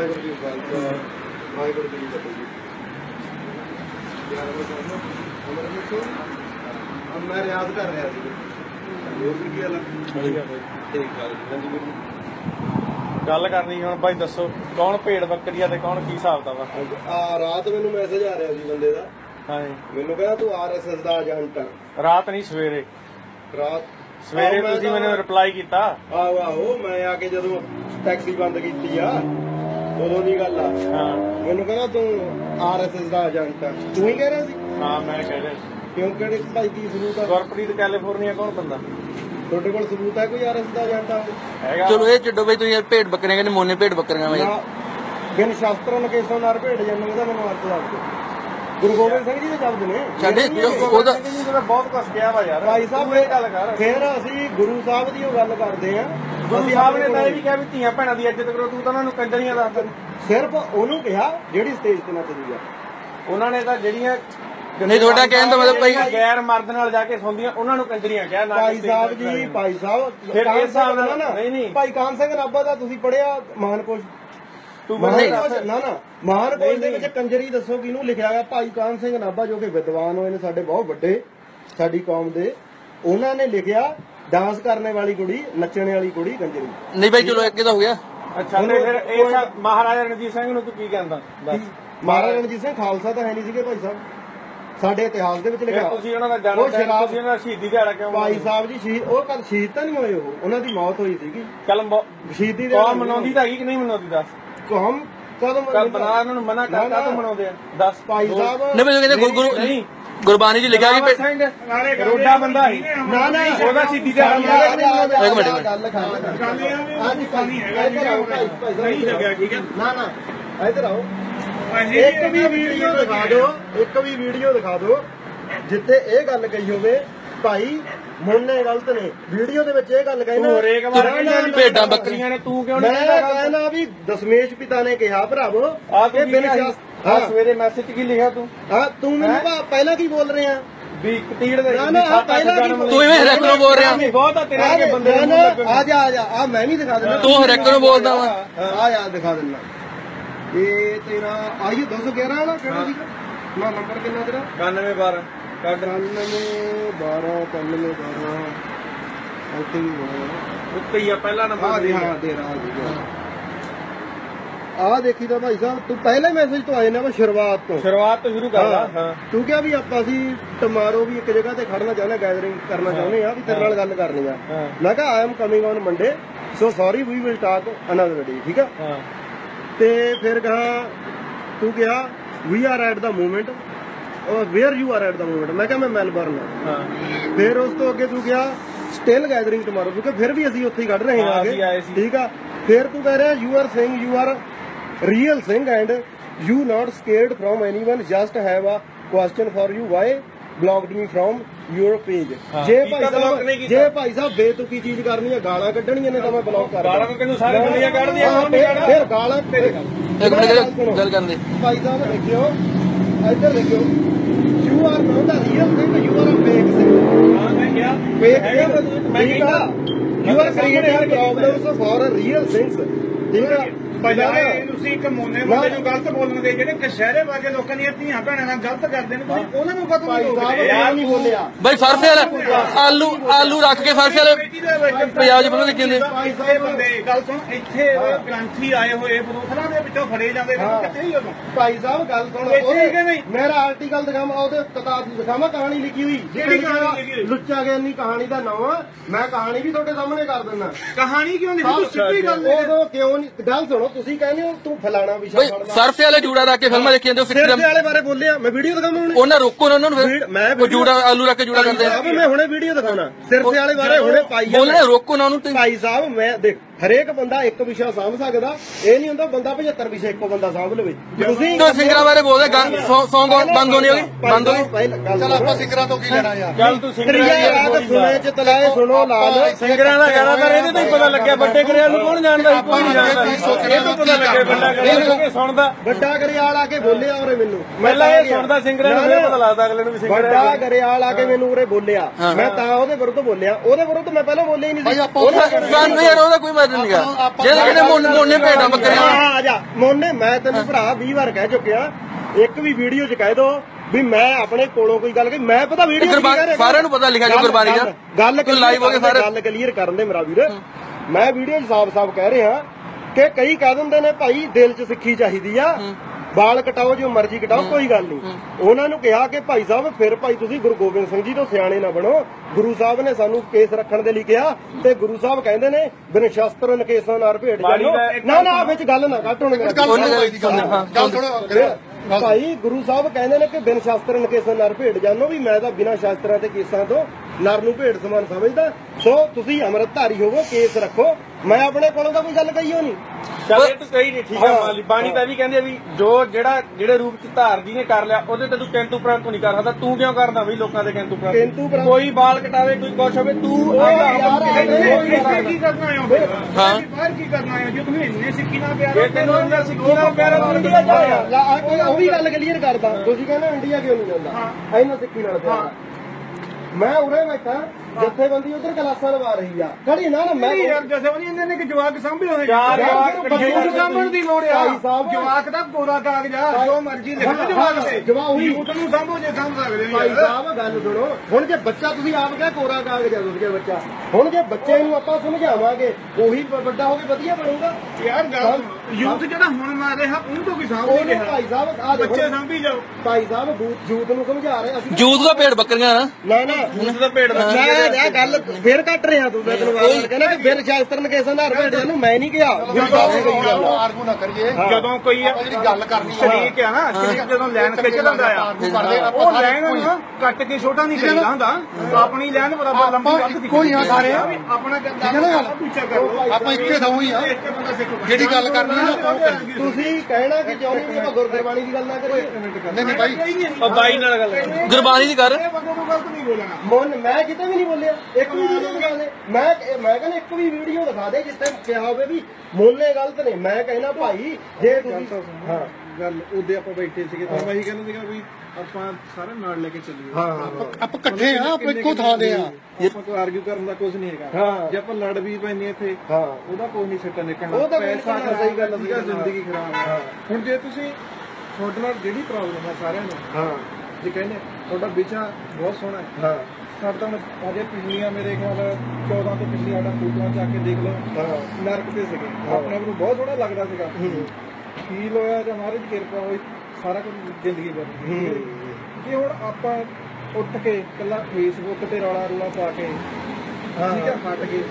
ਵਾਹਿਗੁਰੂ ਜੀ ਕਾ ਖਾਲਸਾ ਵਾਹਿਗੁਰੂ ਜੀ ਕੀ ਫਤਿਹ ਯਾਰ ਅਮਰਜੀਤ ਸਿੰਘ ਹੁਣ ਮੈਂ ਰਿਆਜ਼ ਕਰ ਰਿਹਾ ਸੀ। ਹੋਰ ਵੀ ਕੀ ਹਾਲ ਆ? ਠੀਕ ਠਾਕ ਜੀ। ਹਾਂਜੀ ਵੀਰ ਜੀ। ਗੱਲ ਕਰਨੀ ਹੁਣ ਭਾਈ ਦੱਸੋ ਕੌਣ ਭੇਡ ਬੱਕਰੀ ਆ ਤੇ ਕੌਣ ਕੀ ਹਿਸਾਬ ਦਾ ਵਾ ਆ ਰਾਤ ਮੈਨੂੰ ਮੈਸੇਜ ਆ ਰਿਹਾ ਸੀ ਬੰਦੇ ਦਾ। ਹਾਂਜੀ। ਮੈਨੂੰ ਕਹਿੰਦਾ ਤੂੰ ਆਰਐਸਐਸ ਦਾ ਏਜੰਟ ਆ। ਰਾਤ ਨਹੀਂ ਸਵੇਰੇ। ਰਾਤ ਸਵੇਰੇ ਤੁਸੀਂ ਮੈਨੂੰ ਰਿਪਲਾਈ ਕੀਤਾ। ਆਹੋ ਆਹੋ ਮੈਂ ਆ ਕੇ ਜਦੋਂ ਟੈਕਸੀ ਬੰਦ ਕੀਤੀ ਆ ਉਦੋਂ ਦੀ ਗੱਲ ਆ। ਹਾਂ। ਮੈਨੂੰ ਕਹਿੰਦਾ ਤੂੰ ਆਰਐਸਐਸ ਦਾ ਏਜੰਟ ਆ। ਤੂੰ ਹੀ ਕਹਿ ਰਿਹਾ ਸੀ? ਹਾਂ ਮੈਂ ਕਹਿ ਰਿਹਾ ਸੀ। ਕਿਉਂ ਕਿਹੜੇ ਭਾਈ ਕੀ ਸਬੂਤ ਆ? ਗੁਰਪ੍ਰੀਤ ਕੈਲੀਫੋਰਨੀਆ ਕੌਣ ਬੰਦਾ? ਤੁਹਾਡੇ ਕੋਲ ਸਬੂਤ ਹੈ ਕੋਈ ਆਰਐਸਐਸ ਦਾ ਏਜੰਟ ਆ? ਹੈਗਾ। ਚਲੋ ਇਹ ਛੱਡੋ ਬਈ ਤੁਸੀਂ ਯਾਰ ਭੇਡ ਬੱਕਰੀਆਂ ਕਹਿੰਦੇ ਮੋਨੇ ਭੇਡ ਬੱਕਰੀਆਂ ਬਈ ਨਾ ਬਿਨ ਸ਼ਾਸਤਰਾਂ ਨਕੇਸਾਂ ਨਾਲ ਭੇਟ ਜੰਨ ਇਹਦਾ ਮੈਨੂੰ ਅਰਥ ਦੱਸ ਦਿਓ। ਗੁਰੂ ਗੋਬਿੰਦ ਸਿੰਘ ਜੀ ਦੇ ਸ਼ਬਦ ਨੇ। ਸਾਡੇ। ਉਹਦਾ ਬਹੁਤ ਕੁਝ ਕਿਹਾ ਵਾ ਯਾਰ। ਭਾਈ ਸਾਹਿਬ ਇਹ ਗੱਲ ਕਰ। ਫਿਰ ਅਸੀਂ ਗੁਰੂ ਸਾਹਿਬ ਦੀ ਉਹ ਗੱਲ ਕਰਦੇ ਆ ਗੁਰੂ ਸਾਹਿਬ ਨੇ ਤਾਂ ਇਹ ਵੀ ਕਿਹਾ ਵੀ ਧੀਆਂ ਭੈਣਾਂ ਦੀ ਇੱਜ਼ਤ ਕਰੋ ਤੂੰ ਤਾਂ ਉਹਨਾਂ ਨੂੰ ਕੰਜਰੀਆਂ ਦੱਸਦਾ ਸਿਰਫ ਉਹਨੂੰ ਕਿਹਾ ਜਿਹੜੀ ਸਟੇਜ ਤੇ ਨੱਚਦੀ ਆ ਉਹਨਾਂ ਨੇ ਤਾਂ ਜਿਹੜੀਆਂ ਨਹੀਂ, ਤੁਹਾਡਾ ਕਹਿਣ ਦਾ ਮਤਲਬ ਭਾਈ- ਗੈਰ ਮਰਦ ਨਾਲ ਜਾ ਕੇ ਸੌਂਦੀਆਂ ਉਹਨਾਂ ਨੂੰ ਕੰਜਰੀਆਂ ਕਿਹਾ ਨਾ ਭਾਈ ਸਾਹਿਬ ਜੀ ਭਾਈ ਸਾਹਿਬ ਫਿਰ ਇਸ ਹਿਸਾਬ ਨਾਲ- ਨਹੀਂ, ਨਹੀਂ। ਭਾਈ ਕਾਨ ਸਿੰਘ ਨਾਭਾ ਦਾ ਤੁਸੀਂ ਪੜਿਆ ਮਹਾਨਕੋਸ਼ ਤੂੰ ਮੈਨੂੰ ਮਹਾਨਕੋਸ਼ ਦੱਸ। ਨਾ ਨਾ ਮਹਾਨਕੋਸ਼ ਨਹੀਂ, ਦੇ ਨਹੀਂ। ਵਿੱਚ ਕੰਜਰੀ ਦੱਸੋ ਕਿਹਨੂੰ ਲਿਖਿਆ ਗਿਆ ਭਾਈ ਕਾਨ ਸਿੰਘ ਨਾਭਾ ਜੋ ਕਿ ਵਿਦਵਾਨ ਹੋਏ ਨੇ ਸਾਡੇ ਬਹੁਤ ਵੱਡੇ ਸਾਡੀ ਕੌਮ ਦੇ। ਉਹਨਾਂ ਨੇ ਲਿਖਿਆ ਡਾਂਸ ਕਰਨੇ ਵਾਲੀ ਕੁੜੀ ਨੱਚਣੇ ਵਾਲੀ ਕੁੜੀ ਕੰਜਰੀ। ਨਹੀਂ ਬਈ ਚਲੋ ਇੱਕ ਇਹਦਾ ਹੋ ਗਿਆ। ਅੱਛਾ ਤੇ ਫਿਰ ਇਹ ਸਾ- ਮਹਾਰਾਜਾ ਰਣਜੀਤ ਸਿੰਘ ਨੂੰ ਤੂੰ ਕੀ ਕਹਿੰਦਾ? ਦੱਸ ਮਹਾਰਾਜਾ ਰਣਜੀਤ ਸਿੰਘ ਖਾਲਸਾ ਤਾਂ ਹੈ ਨਹੀਂ ਸੀਗੇ ਭਾਈ ਸਾਹਿਬ। ਸਾਡੇ ਇਤਿਹਾਸ ਦੇ ਵਿੱਚ ਫਿਰ ਲਿਖਿਆ। ਤੁਸੀਂ ਉਹਨਾਂ ਦਾ ਉਹ ਜਾਣੋ ਸ਼ਰਾਬ ਤੁਸੀਂ ਉਹਨਾਂ ਦਾ ਸ਼ਹੀਦੀ ਦਿਹਾੜਾ ਕਿਉਂ ਭਾਈ ਸਾਹਿਬ ਜੀ ਸ਼ਹੀਦ ਉਹ ਕਦ ਸ਼ਹੀਦ ਤਾਂ ਨਹੀਂ ਹੋਏ ਉਹ। ਉਹਨਾਂ ਦੀ ਮੌਤ ਹੋਈ ਸੀਗੀ। ਕਲਮ ਸ਼ਹੀਦੀ ਦੇ ਕੌਮ ਮਨਾਉਂਦੀ ਤਾਂ ਹੈਗੀ ਕਿ ਨਹੀਂ ਮਨਾਉਂਦੀ ਦੱਸ? ਕੌਮ ਕਦੋਂ ਬਣਾ ਉਹਨਾਂ ਨੂੰ ਮਨਾ ਨਾ। ਤੂੰ ਮਨਾਉਂਦੇ ਆ? ਦੱਸ ਭਾਈ ਸਾਹਿਬ। ਨਹੀਂ ਉਹ ਕਹਿੰਦੇ ਗੁਰੂ ਗੁਰੂ ਨਹੀਂ। ਗੁਰਬਾਣੀ 'ਚ ਲਿਖਿਆ ਸਿੰਘ ਰੋਡਾ ਬੰਦਾ ਹੀ। ਨਾ ਨਾ ਉਹਦਾ ਨਹੀਂ ਮਨਾਉਂਦੇ? ਇੱਕ ਮਿੰਟ, ਇੱਕ ਮਿੰਟ। ਗੱਲ ਕਰ ਹਾਂਜੀ ਨਹੀਂ ਹੈਗਾ। ਨਹੀਂ ਲੱਗਿਆ ਠੀਕ ਹੈ। ਨਾ ਨਾ। ਇੱਧਰ ਆਓ। ਇੱਕ ਵੀ ਵੀਡੀਓ ਦਿਖਾ ਦਿਓ। ਇੱਕ ਵੀ ਵੀਡੀਓ ਦਿਖਾ ਦਿਓ। ਜਿੱਥੇ ਇਹ ਗੱਲ ਕਹੀ ਹੋਵੇ ਭਾਈ ਮੁੰਨੇ ਗਲਤ ਨੇ। ਵੀਡੀਓ ਦੇ ਵਿੱਚ ਇਹ ਗੱਲ ਕਹੀ ਨਾ ਤੂੰ ਹਰੇਕ ਵਾਰ ਨਾ, ਨਾ, ਨਾ, ਭੇਡਾਂ ਬੱਕਰੀਆਂ ਨੇ ਤੂੰ ਕਿਉਂ ਮੈਂ ਨਹੀਂ ਕਹਿੰਦਾ ਕਹਿੰਦਾ ਵੀ ਦਸ਼ਮੇਸ਼ ਪਿਤਾ ਨੇ ਕਿਹਾ ਭਰਾਵੋ ਆ ਕੀ ਸ਼ਾਸ- ਆ ਹਾਂ। ਸਵੇਰੇ ਮੈਸੇਜ ਕੀ ਲਿਖਿਆ ਤੂੰ? ਹਾਂ ਤੂੰ ਮੈਨੂੰ ਭਾ- ਪਹਿਲਾਂ ਕੀ ਬੋਲ ਰਹੇ? ਆ ਵੀ ਕਤੀੜ ਦੇ ਨਾ, ਨਾ, ਪਹਿਲਾਂ ਤੂੰ ਇਵੇਂ ਹਰੇਕ ਨੂੰ ਬੋਲ ਰਿਹਾ। ਨਹੀਂ, ਬਹੁਤ ਆ ਤੇਰੇ ਆ ਵਰਗੇ ਬੰਦੇ ਨੂੰ ਆ ਜਾ ਆ ਜਾ ਆ ਮੈਂ ਵੀ ਦਿਖਾ ਦਿੰਦਾ। ਤੂੰ ਹਰੇਕ ਨੂੰ ਬੋਲਦਾ ਵਾ। ਆ ਯਾਰ ਦਿਖਾ ਦਿੰਦਾ। ਇਹ ਤੇਰਾ ਆਈਏ 211 ਵਾਲਾ ਕਿਹੜਾ ਸੀਗਾ? ਨਾ ਨੰਬਰ ਕਿੰਨਾ ਤੇਰਾ? 92 12 ਕੱਢ 99 12 99 12 ਇੱਥੇ ਵੀ ਹੋਣਾ। ਉੱਤੇ ਹੀ ਆ ਪਹਿਲਾ ਆ ਨੰਬਰ ਦੇ ਹਾਂ ਦੇ ਰਹਾ ਆ ਦੇਖੀ ਤਾਂ ਭਾਈ ਸਾਹਿਬ ਤੂੰ ਪਹਿਲੇ ਮੈਸੇਜ ਤੋਂ ਆਏ ਨੇ ਵਾ ਸ਼ੁਰੂਆਤ ਤੋਂ। ਸ਼ੁਰੂਆਤ ਤੋਂ ਸ਼ੁਰੂ ਕਰ ਲਾ ਹਾਂ। ਤੂੰ ਕਿਹਾ ਵੀ ਆਪਾਂ ਅਸੀਂ ਟਮਾਰੋ ਵੀ ਇੱਕ ਜਗ੍ਹਾ ਤੇ ਖੜਨਾ ਚਾਹੁੰਦੇ ਗੈਦਰਿੰਗ ਕਰਨਾ ਚਾਹੁੰਦੇ ਆ ਵੀ ਤੇਰੇ ਨਾਲ ਗੱਲ ਕਰਨੀ ਆ। ਮੈਂ ਕਿਹਾ I am coming on Monday so sorry we will talk another day ਠੀਕ ਆ? ਤੇ ਫਿਰ ਕਹਾ ਤੂੰ ਕਿਹਾ we are at the movement or where you are at the movement ਮੈਂ ਕਿਹਾ ਮੈਂ ਮੈਲਬਰਨ ਹਾਂ। ਫਿਰ ਉਸ ਤੋਂ ਅੱਗੇ ਤੂੰ ਕਿਹਾ ਸਟਿਲ ਗੈਦਰਿੰਗ ਟਮਾਰੋ ਕਿਉਂਕਿ ਫਿਰ ਵੀ ਅਸੀਂ ਉੱਥੇ ਹੀ ਕੱਢ ਰਹੇ ਹਾਂ ਹਾਂ, ਅਸੀਂ ਆਏ ਆਗੇ ਸੀ। ਠੀਕ ਆ। ਫਿਰ ਤੂੰ ਕਹਿ ਰਿਹਾ you are saying you are real Singh and you not scared from anyone just have a question for you why blocked me from your page ਜੇ ਭਾਈ ਸਾਹਿਬ। ਜੇ ਭਾਈ ਸਾਹਿਬ ਬੇਤੁਕੀ ਚੀਜ਼ ਕਰਨੀ ਹੈ ਗਾਲਾਂ ਕੱਢਣੀਆਂ ਨੇ ਤਾਂ ਮੈਂ ਬਲੌਕ ਕਰ ਗਾਲਾਂ ਤੈਨੂੰ ਸਾਰੇ ਦੁਨੀਆ ਕੱਢਦੀ ਆ, ਹਾਂ, ਕੌਣ ਨਹੀਂ ਕੱਢਦਾ? ਫਿਰ ਗਾਲਾਂ ਇੱਕ ਮਿੰਟ ਗੱਲ ਕਰਨ ਦੇ। ਭਾਈ ਸਾਹਿਬ ਦੇਖਿਓ। ਇੱਧਰ ਦੇਖਿਓ। You are not a real Singh you are a fake Singh ਹਾਂ ਮੈਂ ਕਿਹਾ ਫੇਕ ਮੈਂ ਕੀਤਾ you are creating problems for a real things ਠੀਕ ਬਜਾਏ ਤੁਸੀਂ ਇੱਕ ਮੋਨੇ ਨੂੰ ਗਲਤ ਬੋਲਣ ਦੇ ਜਿਹੜੇ ਕਸ਼ਹਿਰੇ ਵਾਗੇ ਲੋਕਾਂ ਦੀਆਂ ਧੀਆਂ ਭੈਣਾਂ ਨਾਲ ਗਲਤ ਕਰਦੇ ਨੇ ਤੁਸੀਂ ਉਹਨਾਂ ਨੂੰ ਕਦੋਂ ਭਾਈ ਨਹੀਂ ਸਾਹਿਬ ਰੋਕਦੇ ਯਾਰ ਨਹੀਂ ਬੋਲਿਆ। ਬਈ ਸਰਫੇ ਵਾਲਾ ਆਲੂ ਆਲੂ ਰੱਖ ਕੇ ਸਰਫੇ ਵਾਲੇ ਪੰਜਾਬ 'ਚ ਪਤਾ ਨਹੀਂ ਕਿੰਨੇ ਭਾਈ ਸਾਹਿਬ ਬੰਦੇ ਗੱਲ ਸੁਣ ਇੱਥੇ ਉਹ ਗ੍ਰੰਥੀ ਆਏ ਹੋਏ ਬਰੂਥਲਾਂ ਦੇ ਵਿੱਚੋਂ ਫੜੇ ਜਾਂਦੇ ਨੇ ਹਾਂ। ਕਿੱਥੇ ਹੀ ਉਦੋਂ ਭਾਈ ਸਾਹਿਬ ਗੱਲ ਸੁਣ ਇਹ ਠੀਕ ਹੈ ਨਹੀਂ? ਮੇਰਾ ਆਰਟੀਕਲ ਦਿਖਾਵਾਂ ਉਹਦੇ ਕਿਤਾਬ ਦੀ ਦਿਖਾਵਾਂ ਕਹਾਣੀ ਲਿਖੀ ਹੋਈ। ਕਿਹੜੀ ਕਹਾਣੀ ਲਿਖੀ ਹੋਈ? ਲੁੱਚਾ ਗਿਆਨੀ ਕਹਾਣੀ ਦਾ ਨਾਮ ਆ ਮੈਂ ਕਹਾਣੀ ਵੀ ਤੁਹਾਡੇ ਸਾਹਮਣੇ ਕਰ ਦਿੰਦਾ। ਕਹਾਣੀ ਕਿਉਂ ਨਹੀਂ ਤੂੰ ਸਿੱਧੀ ਗੱਲ ਦੇ ਉਦੋਂ ਕਿਉਂ ਨਹੀਂ ਗੱਲ ਸੁਣੋ ਤੁਸੀਂ ਕਹਿੰਦੇ ਹੋ ਤੂੰ ਫਲਾਣਾ ਵਿਸ਼ਾ ਬਈ ਫੜਦਾ ਸਰਫੇ ਵਾਲੇ ਜੂੜਾ ਰੱਖ ਕੇ ਫਿਲਮਾਂ ਦੇਖੀ ਜਾਂਦੇ ਹੋ ਸਿਰ ਦੇ ਵਾਲੇ ਬਾਰੇ ਬੋਲਿਆ ਮੈਂ ਵੀਡੀਓ ਦਿਖਾਵਾਂ ਹੁਣੇ। ਉਹਨਾਂ ਰੋਕੋ ਨਾ ਉਹਨਾਂ ਨੂੰ ਫਿਰ। ਮੈਂ ਉਹ video- ਜੂੜਾ ਆਲੂ ਰੱਖ ਕੇ ਜੂੜਾ ਕਰਦੇ ਆ। ਸਾਹਿਬ ਮੈਂ ਹੁਣੇ ਵੀਡੀਓ ਦਿਖਾਉਣਾ। ਸਿਰ ਦੇ ਵਾਲੇ ਬਾਰੇ ਹੁਣੇ ਪਾਈ ਆ ਬੋਲਣਾ ਰੋਕੋ ਨਾ ਉਹਨੂੰ ਤੁਸੀਂ। ਭਾਈ ਸਾਹਿਬ ਮੈਂ ਦੇਖ ਹਰੇਕ ਬੰਦਾ ਇੱਕ ਵਿਸ਼ਾ ਸਾਂਭ ਸਕਦਾ ਇਹ ਨਹੀਂ ਹੁੰਦਾ ਬੰਦਾ 75 ਵਿਸ਼ੇ ਇੱਕੋ ਬੰਦਾ ਸਾਂਭ ਲਵੇ। ਤੁਸੀਂ ਤੋ ਸਿੰਗਰਾਂ ਬਾਰੇ ਬੋਲਦੇ ਸੌਂਗ ਬੰਦ ਹੋਣੀ ਹੋਗੀ ਬੰਦ ਹੋ ਗਈ ਚਲ ਆਪਾਂ ਸਿੰਗਰਾਂ ਤੋਂ ਕੀ ਲੈਣਾ ਯਾਰ? ਚੱਲ ਤੂੰ ਸਿੰਗਰਾਂ ਦੀ ਰਾਗ ਸੁਣੇ ਚ ਤਲਾਏ ਸੁਣੋ ਲਾਲ ਸਿੰਗਰਾਂ ਦਾ ਗਾਣਾ ਤਾਂ ਇਹਦੇ ਤੋਂ ਹੀ ਪਤਾ ਲੱਗਿਆ ਵੱਡੇ ਕਰਿਆ ਨੂੰ ਕੌਣ ਜਾਣਦਾ ਸੀ ਕੋਈ ਨਹੀਂ ਜਾਣਦਾ? ਸੀ। ਇਹ ਤੋਂ ਪਤਾ ਲੱਗਿਆ ਵੱਡਾ ਕਰਿਆ ਕਿ ਸੁਣਦਾ। ਵੱਡਾ ਗਰੇਵਾਲ ਆ ਕੇ ਬੋਲਿਆ ਉਰੇ ਮੈਨੂੰ। ਪਹਿਲਾਂ ਇਹ। ਸੁਣਦਾ ਸਿੰਗਰਾਂ ਨੂੰ। ਪਤਾ ਲੱਗਦਾ ਅਗਲੇ ਨੂੰ ਵੀ ਸਿੰਗਰ ਵੱਡਾ ਗਰੇਵਾਲ ਆ ਕੇ ਮੈਨੂੰ ਉਰੇ ਬੋਲਿਆ। ਮੈਂ ਤਾਂ ਉਹਦੇ ਵਿਰੁੱਧ ਬੋਲਿਆ। ਉਹਦੇ ਵਿਰੁੱਧ ਮੈਂ ਪਹਿਲਾਂ ਬੋਲਿਆ ਹੀ ਨਹੀਂ ਸੀ। ਉਹਦਾ ਕੋਈ ਨਹੀਂ ਗਿਆ ਜੇ ਕਿਤੇ ਮੋਨੇ ਮੋਨੇ ਭੇਡਾਂ ਬੱਕਰੀਆਂ। ਆ ਜਾ। ਮੋਨੇ ਮੈਂ ਤੈਨੂੰ ਭਰਾ 20 ਵਾਰ ਕਹਿ ਚੁੱਕਿਆ। ਇੱਕ ਵੀ ਵੀਡੀਓ 'ਚ ਕਹਿ ਦੋ ਵੀ ਮੈਂ ਆਪਣੇ ਕੋਲੋਂ ਕੋਈ ਗੱਲ ਕਹੀ। ਮੈਂ ਪਤਾ ਵੀਡੀਓ 'ਚ ਕਹਿ ਰਿਹਾ ਸਾਰਿਆਂ ਨੂੰ ਪਤਾ ਲਿਖਿਆ ਜੋ ਗੁਰਬਾਣੀ ਦਾ। ਗੱਲ live ਹੋ ਕੇ ਸਾਰੇ- ਗੱਲ ਕਲੀਅਰ ਕਰਨ ਦੇ ਮੇਰਾ ਵੀਰ। ਮੈਂ ਵੀਡੀਓ 'ਚ ਸਾਫ਼-ਸਾਫ਼ ਕਹਿ ਰਿਹਾ ਕਿ ਕਈ ਕਹਿ ਦਿੰਦੇ ਨੇ ਭਾਈ ਦਿਲ 'ਚ ਸਿੱਖੀ ਚਾਹੀਦੀ ਆ। ਵਾਲ ਕਟਾਓ ਜੋ ਮਰਜ਼ੀ ਕਟਾਓ ਕੋਈ ਗੱਲ ਨਹੀਂ। ਉਹਨਾਂ ਨੂੰ ਕਿਹਾ ਕਿ ਭਾਈ ਸਾਹਿਬ ਫਿਰ ਭਾਈ ਤੁਸੀਂ ਗੁਰੂ ਗੋਬਿੰਦ ਸਿੰਘ ਜੀ ਤੋਂ ਸਿਆਣੇ ਨਾ ਬਣੋ। ਗੁਰੂ ਸਾਹਿਬ ਨੇ ਸਾਨੂੰ ਕੇਸ ਰੱਖਣ ਦੇ ਲਈ ਕਿਹਾ ਤੇ ਗੁਰੂ ਸਾਹਿਬ ਕਹਿੰਦੇ ਨੇ ਬਿਨ ਸ਼ਸਤਰ ਨਕੇਸਾਂ ਨਾਲ ਭੇਟ ਜਾਣੋ। ਨਾ ਨਾ ਵਿੱਚ ਗੱਲ ਨਾ ਕੱਟ ਹੁਣ ਮੇਰਾ। ਭਾਈ ਗੁਰੂ ਸਾਹਿਬ ਕਹਿੰਦੇ ਨੇ ਕਿ ਬਿਨ ਸ਼ਾਸਤਰ ਨਕੇਸਾਂ ਨਰ ਭੇਟ ਜਾਨੋ ਵੀ ਮੈਂ ਤਾਂ ਬਿਨਾਂ ਸ਼ਾਸਤਰਾਂ ਤੇ ਕੇਸਾਂ ਤੋਂ ਨਰ ਨੂੰ ਭੇਟ ਸਮਾਨ ਸਮਝਦਾ। ਸੋ ਤੁਸੀਂ ਅੰਮ੍ਰਿਤਧਾਰੀ ਹੋਵੋ ਕੇਸ ਰੱਖੋ। ਮੈਂ ਆਪਣੇ ਕੋਲੋਂ ਤਾਂ ਕੋਈ ਗੱਲ ਕਹੀ ਹੋ ਨਹੀਂ। ਚੱਲ ਇਹ ਤੂੰ ਕਹੀ ਨਹੀਂ ਠੀਕ ਹੈ। ਮੰਨ ਲਈ ਬਾਣੀ ਤਾਂ ਵੀ ਕਹਿੰਦੇ ਆ ਵੀ ਜੋ ਜਿਹੜਾ ਜਿਹੜੇ ਰੂਪ ਚ ਧਾਰ ਜੀ ਨੇ ਕਰ ਲਿਆ ਉਹਦੇ ਤੇ ਤੂੰ ਕਿੰਤੂ ਪ੍ਰੰਤੂ ਨਹੀਂ ਕਰ ਸਕਦਾ। ਤੂੰ ਕਿਉਂ ਕਰਦਾ ਬਈ ਲੋਕਾਂ ਦੇ ਕਿੰਤੂ ਪ੍ਰੰਤੂ? ਪ੍ਰੰਤੂ। ਕੋਈ ਬਾਲ ਕਟਾਵੇ ਕੋਈ ਕੁਛ ਹੋਵੇ ਤੂੰ ਆਪਣੇ ਕੀ ਕਰਨਾ ਫਿਰ ਹਾਂ। ਬਾਹਰ ਕੀ ਕਰਨਾ ਆਇਓ ਜੇ ਤੁਸੀਂ ਇੰਨੇ ਸਿੱਖੀ ਨਾਲ ਪਿਆਰ ਤੈਨੂੰ ਅੰਦਰ ਸਿੱਖੀ ਨਾਲ ਪਿਆਰ ਇੰਡੀਆ ਜਾ। ਉਹ ਵੀ ਗੱਲ ਕਲੀਅਰ ਕਰਦਾ। ਤੁਸੀਂ ਕਹਿੰਦੇ ਇੰਡੀਆ ਕਿਉਂ ਨਹੀਂ ਜਾਂਦਾ? ਇਹਨਾਂ ਸਿੱਖੀ ਨਾਲ ਪਿਆਰ। ਮੈਂ ਉਰੇ ਬੈਠਾ। ਜਥੇਬੰਦੀ ਉਧਰ ਕਲਾਸਾਂ ਲਵਾ ਰਹੀ ਆ। ਖੜੀ ਨਾ ਨਾ ਮੈਂ ਨਹੀਂ ਯਾਰ ਜੈਸੇ ਉਹਨੇ ਇਹਨਾਂ ਨੇ ਕਿ ਜਵਾਕ ਸਾਂਭੇ ਹੋਏ ਚਾਰ ਜਵਾਕ ਸਾਂਭਣ ਦੀ ਲੋੜ ਆ। ਭਾਈ ਸਾਹਿਬ। ਜਵਾਕ ਦਾ ਕੋਰਾ ਕਾਗਜ਼ ਆ ਜੋ ਮਰਜ਼ੀ ਲਿਖ ਲਓ ਜਵਾਕ ਤੇ ਜਵਾਕ ਉਹੀ। ਯੂਥ ਨੂੰ ਸਾਂਭੋ ਜੇ ਸਾਂਭ ਸਕਦੇ ਹੋ ਭਾਈ ਯਾਰ। ਸਾਹਿਬ ਗੱਲ ਸੁਣੋ। ਹੁਣ ਜੇ ਬੱਚਾ ਤੁਸੀਂ ਆਪ ਕਿਹਾ ਕੋਰਾ ਕਾਗਜ਼ ਆ ਤੁਸੀਂ ਬੱਚਾ। ਹੁਣ ਜੇ ਬੱਚੇ ਨੂੰ ਆਪਾਂ ਸਮਝਾਵਾਂਗੇ ਉਹੀ ਵੱਡਾ ਹੋ ਕੇ ਵਧੀਆ ਬਣੂਗਾ। ਯਾਰ ਗੱਲ ਯੂਥ ਜਿਹੜਾ ਹੁਣ ਮਾਰ ਰਿਹਾ ਉਹਨੂੰ ਤਾਂ ਕੋਈ ਸਾਂਭ ਨਹੀਂ ਰਿਹਾ। ਭਾਈ ਸਾਹਿਬ ਆ ਦੇਖੋ। ਬੱਚੇ ਸਾਂਭੀ ਜਾਓ। ਭਾਈ ਸਾਹਿਬ ਯੂਥ ਨੂੰ ਸਮਝਾ ਰਹੇ ਅਸੀਂ ਜੂਤ ਦਾ ਭੇਡ ਬੱਕਰੀਆਂ ਨਾ। ਨਾ ਉਸ ਦਾ ਭੇਡ ਦਾ ਇਹ ਗੱਲ ਫੇਰ ਕੱਟ ਰਿਹਾ ਤੂੰ ਮੈਂ ਤੈਨੂੰ ਵਾਰ ਕਹਿੰਦਾ ਕਿ ਬਿਨ ਸ਼ਾਸਤਰ ਨਕੇਸਾਂ ਦਾ ਭੇਡਿਆ ਨੂੰ ਮੈਂ ਨਹੀਂ ਕਿਹਾ। ਗੁਰੂ ਸਾਹਿਬ ਨੇ ਕਹੀ ਗੱਲ ਆਰਗੂ ਨਾ ਕਰੀਏ ਜਦੋਂ ਕੋਈ ਆਪਾਂ ਜਿਹੜੀ ਗੱਲ ਕਰਨੀ ਆ। ਸ਼ਰੀਕ ਆ ਨਾ ਸ਼ਰੀਕ ਜਦੋਂ ਲੈਣ ਖਿੱਚ ਲੈਂਦਾ ਆ ਉਹ ਲੈਣ ਨਾ ਕੱਟ ਕੇ ਛੋਟਾ ਨਹੀਂ ਕਰੀਦਾ ਹੁੰਦਾ। ਆਪਣੀ ਲੈਣ ਬਰਾਬਰ ਲੰਬੀ ਵੱਧ ਦੀ ਇੱਕੋ ਹੀ ਆ। ਸਾਰੇ। ਆਪਣਾ ਠੀਕ ਹੈ ਨਾ ਗੱਲ? ਪਿੱਛਾ ਕਰ ਲਓ। ਆਪਾਂ ਇੱਕੇ ਥਾਂ ਹੀ ਆ। ਇੱਕ ਬੰਦਾ ਸਿੱਖ ਜਿਹੜੀ ਗੱਲ ਕਰਨੀ ਨਾ ਤੁਸੀਂ ਕਹਿਣਾ ਕਿ ਚਾਹੁੰਦੇ ਵੀ ਆਪਾਂ ਗੁਰਦਰਬਾਣੀ ਦੀ ਗੱਲ ਨਾ ਕਰੀਏ। ਨਹੀਂ ਨਹੀਂ ਭਾਈ ਉਹ ਬਾਈ ਨਾਲ ਗੱਲ ਕਰ। ਗੁਰਬਾਣੀ ਦੀ ਕਰ। ਇਹ ਬੰਦੇ ਨੂੰ ਗਲਤ ਨਹੀਂ ਬੋਲਣਾ। ਮਨ ਮੈਂ ਕਿਤੇ ਵੀ ਨਹੀਂ ਬੋਲਿਆ ਇੱਕ ਵੀ ਵੀਡੀਓ ਦਿਖਾ ਦੇ। ਮੈਂ ਮੈਂ ਕਹਿੰਦਾ ਇੱਕ ਵੀ ਵੀਡੀਓ ਦਿਖਾ ਦੇ ਜਿੱਥੇ ਕਿਹਾ ਹੋਵੇ ਵੀ ਮੋਨੇ ਗਲਤ ਨੇ। ਮੈਂ ਕਹਿੰਦਾ ਭਾਈ ਜੇ ਤੁਸੀਂ ਹਾਂ। ਗੱਲ ਉਹਦੇ ਆਪਾਂ ਬੈਠੇ ਸੀਗੇ ਤਾਂ ਮੈਂ ਇਹੀ ਕਹਿੰਦਾ ਸੀਗਾ ਵੀ ਆਪਾਂ ਸਾਰੇ ਨਾਲ ਲੈ ਕੇ ਚੱਲੀਏ। ਹਾਂ ਆਪਾਂ ਇਕੱਠੇ ਆ ਆਪਾਂ ਇੱਕੋ ਥਾਂ ਦੇ ਆ ਆਪਾਂ ਕੋਈ ਆਰਗੂ ਕਰਨ ਦਾ ਕੁਝ ਨਹੀਂ ਹੈਗਾ। ਹਾਂ। ਜੇ ਆਪਾਂ ਲੜ ਵੀ ਪੈਂਦੇ ਇੱਥੇ ਹਾਂ। ਉਹਦਾ ਕੋਈ ਨਹੀਂ ਸਿੱਟਾ ਨਿਕਲਣਾ ਉਹ ਤਾਂ ਪੈਸਾ ਬਿਲਕੁਲ ਸਹੀ ਗੱਲ ਸੀਗਾ ਹਾਂ। ਜ਼ਿੰਦਗੀ ਖਰਾਬ ਹੈ। ਹੁਣ ਜੇ ਤੁਸੀਂ ਤੁਹਾਡੇ ਨਾਲ ਜਿਹੜੀ ਪ੍ਰੋਬਲਮ ਹੈ ਸਾਰਿਆਂ ਨੂੰ ਹਾਂ। ਜੇ ਕਹਿੰਦੇ ਤੁਹਾਡਾ ਵਿਚਾ ਬਹੁਤ ਸੋਹਣਾ ਹੈ। ਹਾਂ। ਸਾਡਾ ਤਾਂ ਅਜੇ ਪਿਛਲੀਆਂ ਮੇਰੇ ਖਿਆਲ 14 ਤੋਂ ਪਿਛਲੀ ਸਾਡਾ ਫੋਟੋਆਂ ਚੱਕ ਕੇ ਦੇਖ ਲਓ। ਨਰਕ ਤੇ ਸੀਗੇ। ਆਪਣੇ ਆਪ ਨੂੰ ਬਹੁਤ ਸੋਹਣਾ ਲੱਗਦਾ ਸੀਗਾ। ਫੀਲ ਹੋਇਆ ਜਾਂ ਮਹਾਰਾਜ ਦੀ ਕਿਰਪਾ ਹੋਈ ਸਾਰਾ ਕੁਝ ਜ਼ਿੰਦਗੀ ਬਦਲ ਗਈ ਜੇ ਹੁਣ ਆਪਾਂ ਉੱਠ ਕੇ ਇਕੱਲਾ ਫੇਸਬੁੱਕ ਤੇ ਰੌਲਾ ਰੌਲਾ ਪਾ ਕੇ ਠੀਕ ਹੈ ਹਟ ਗਏ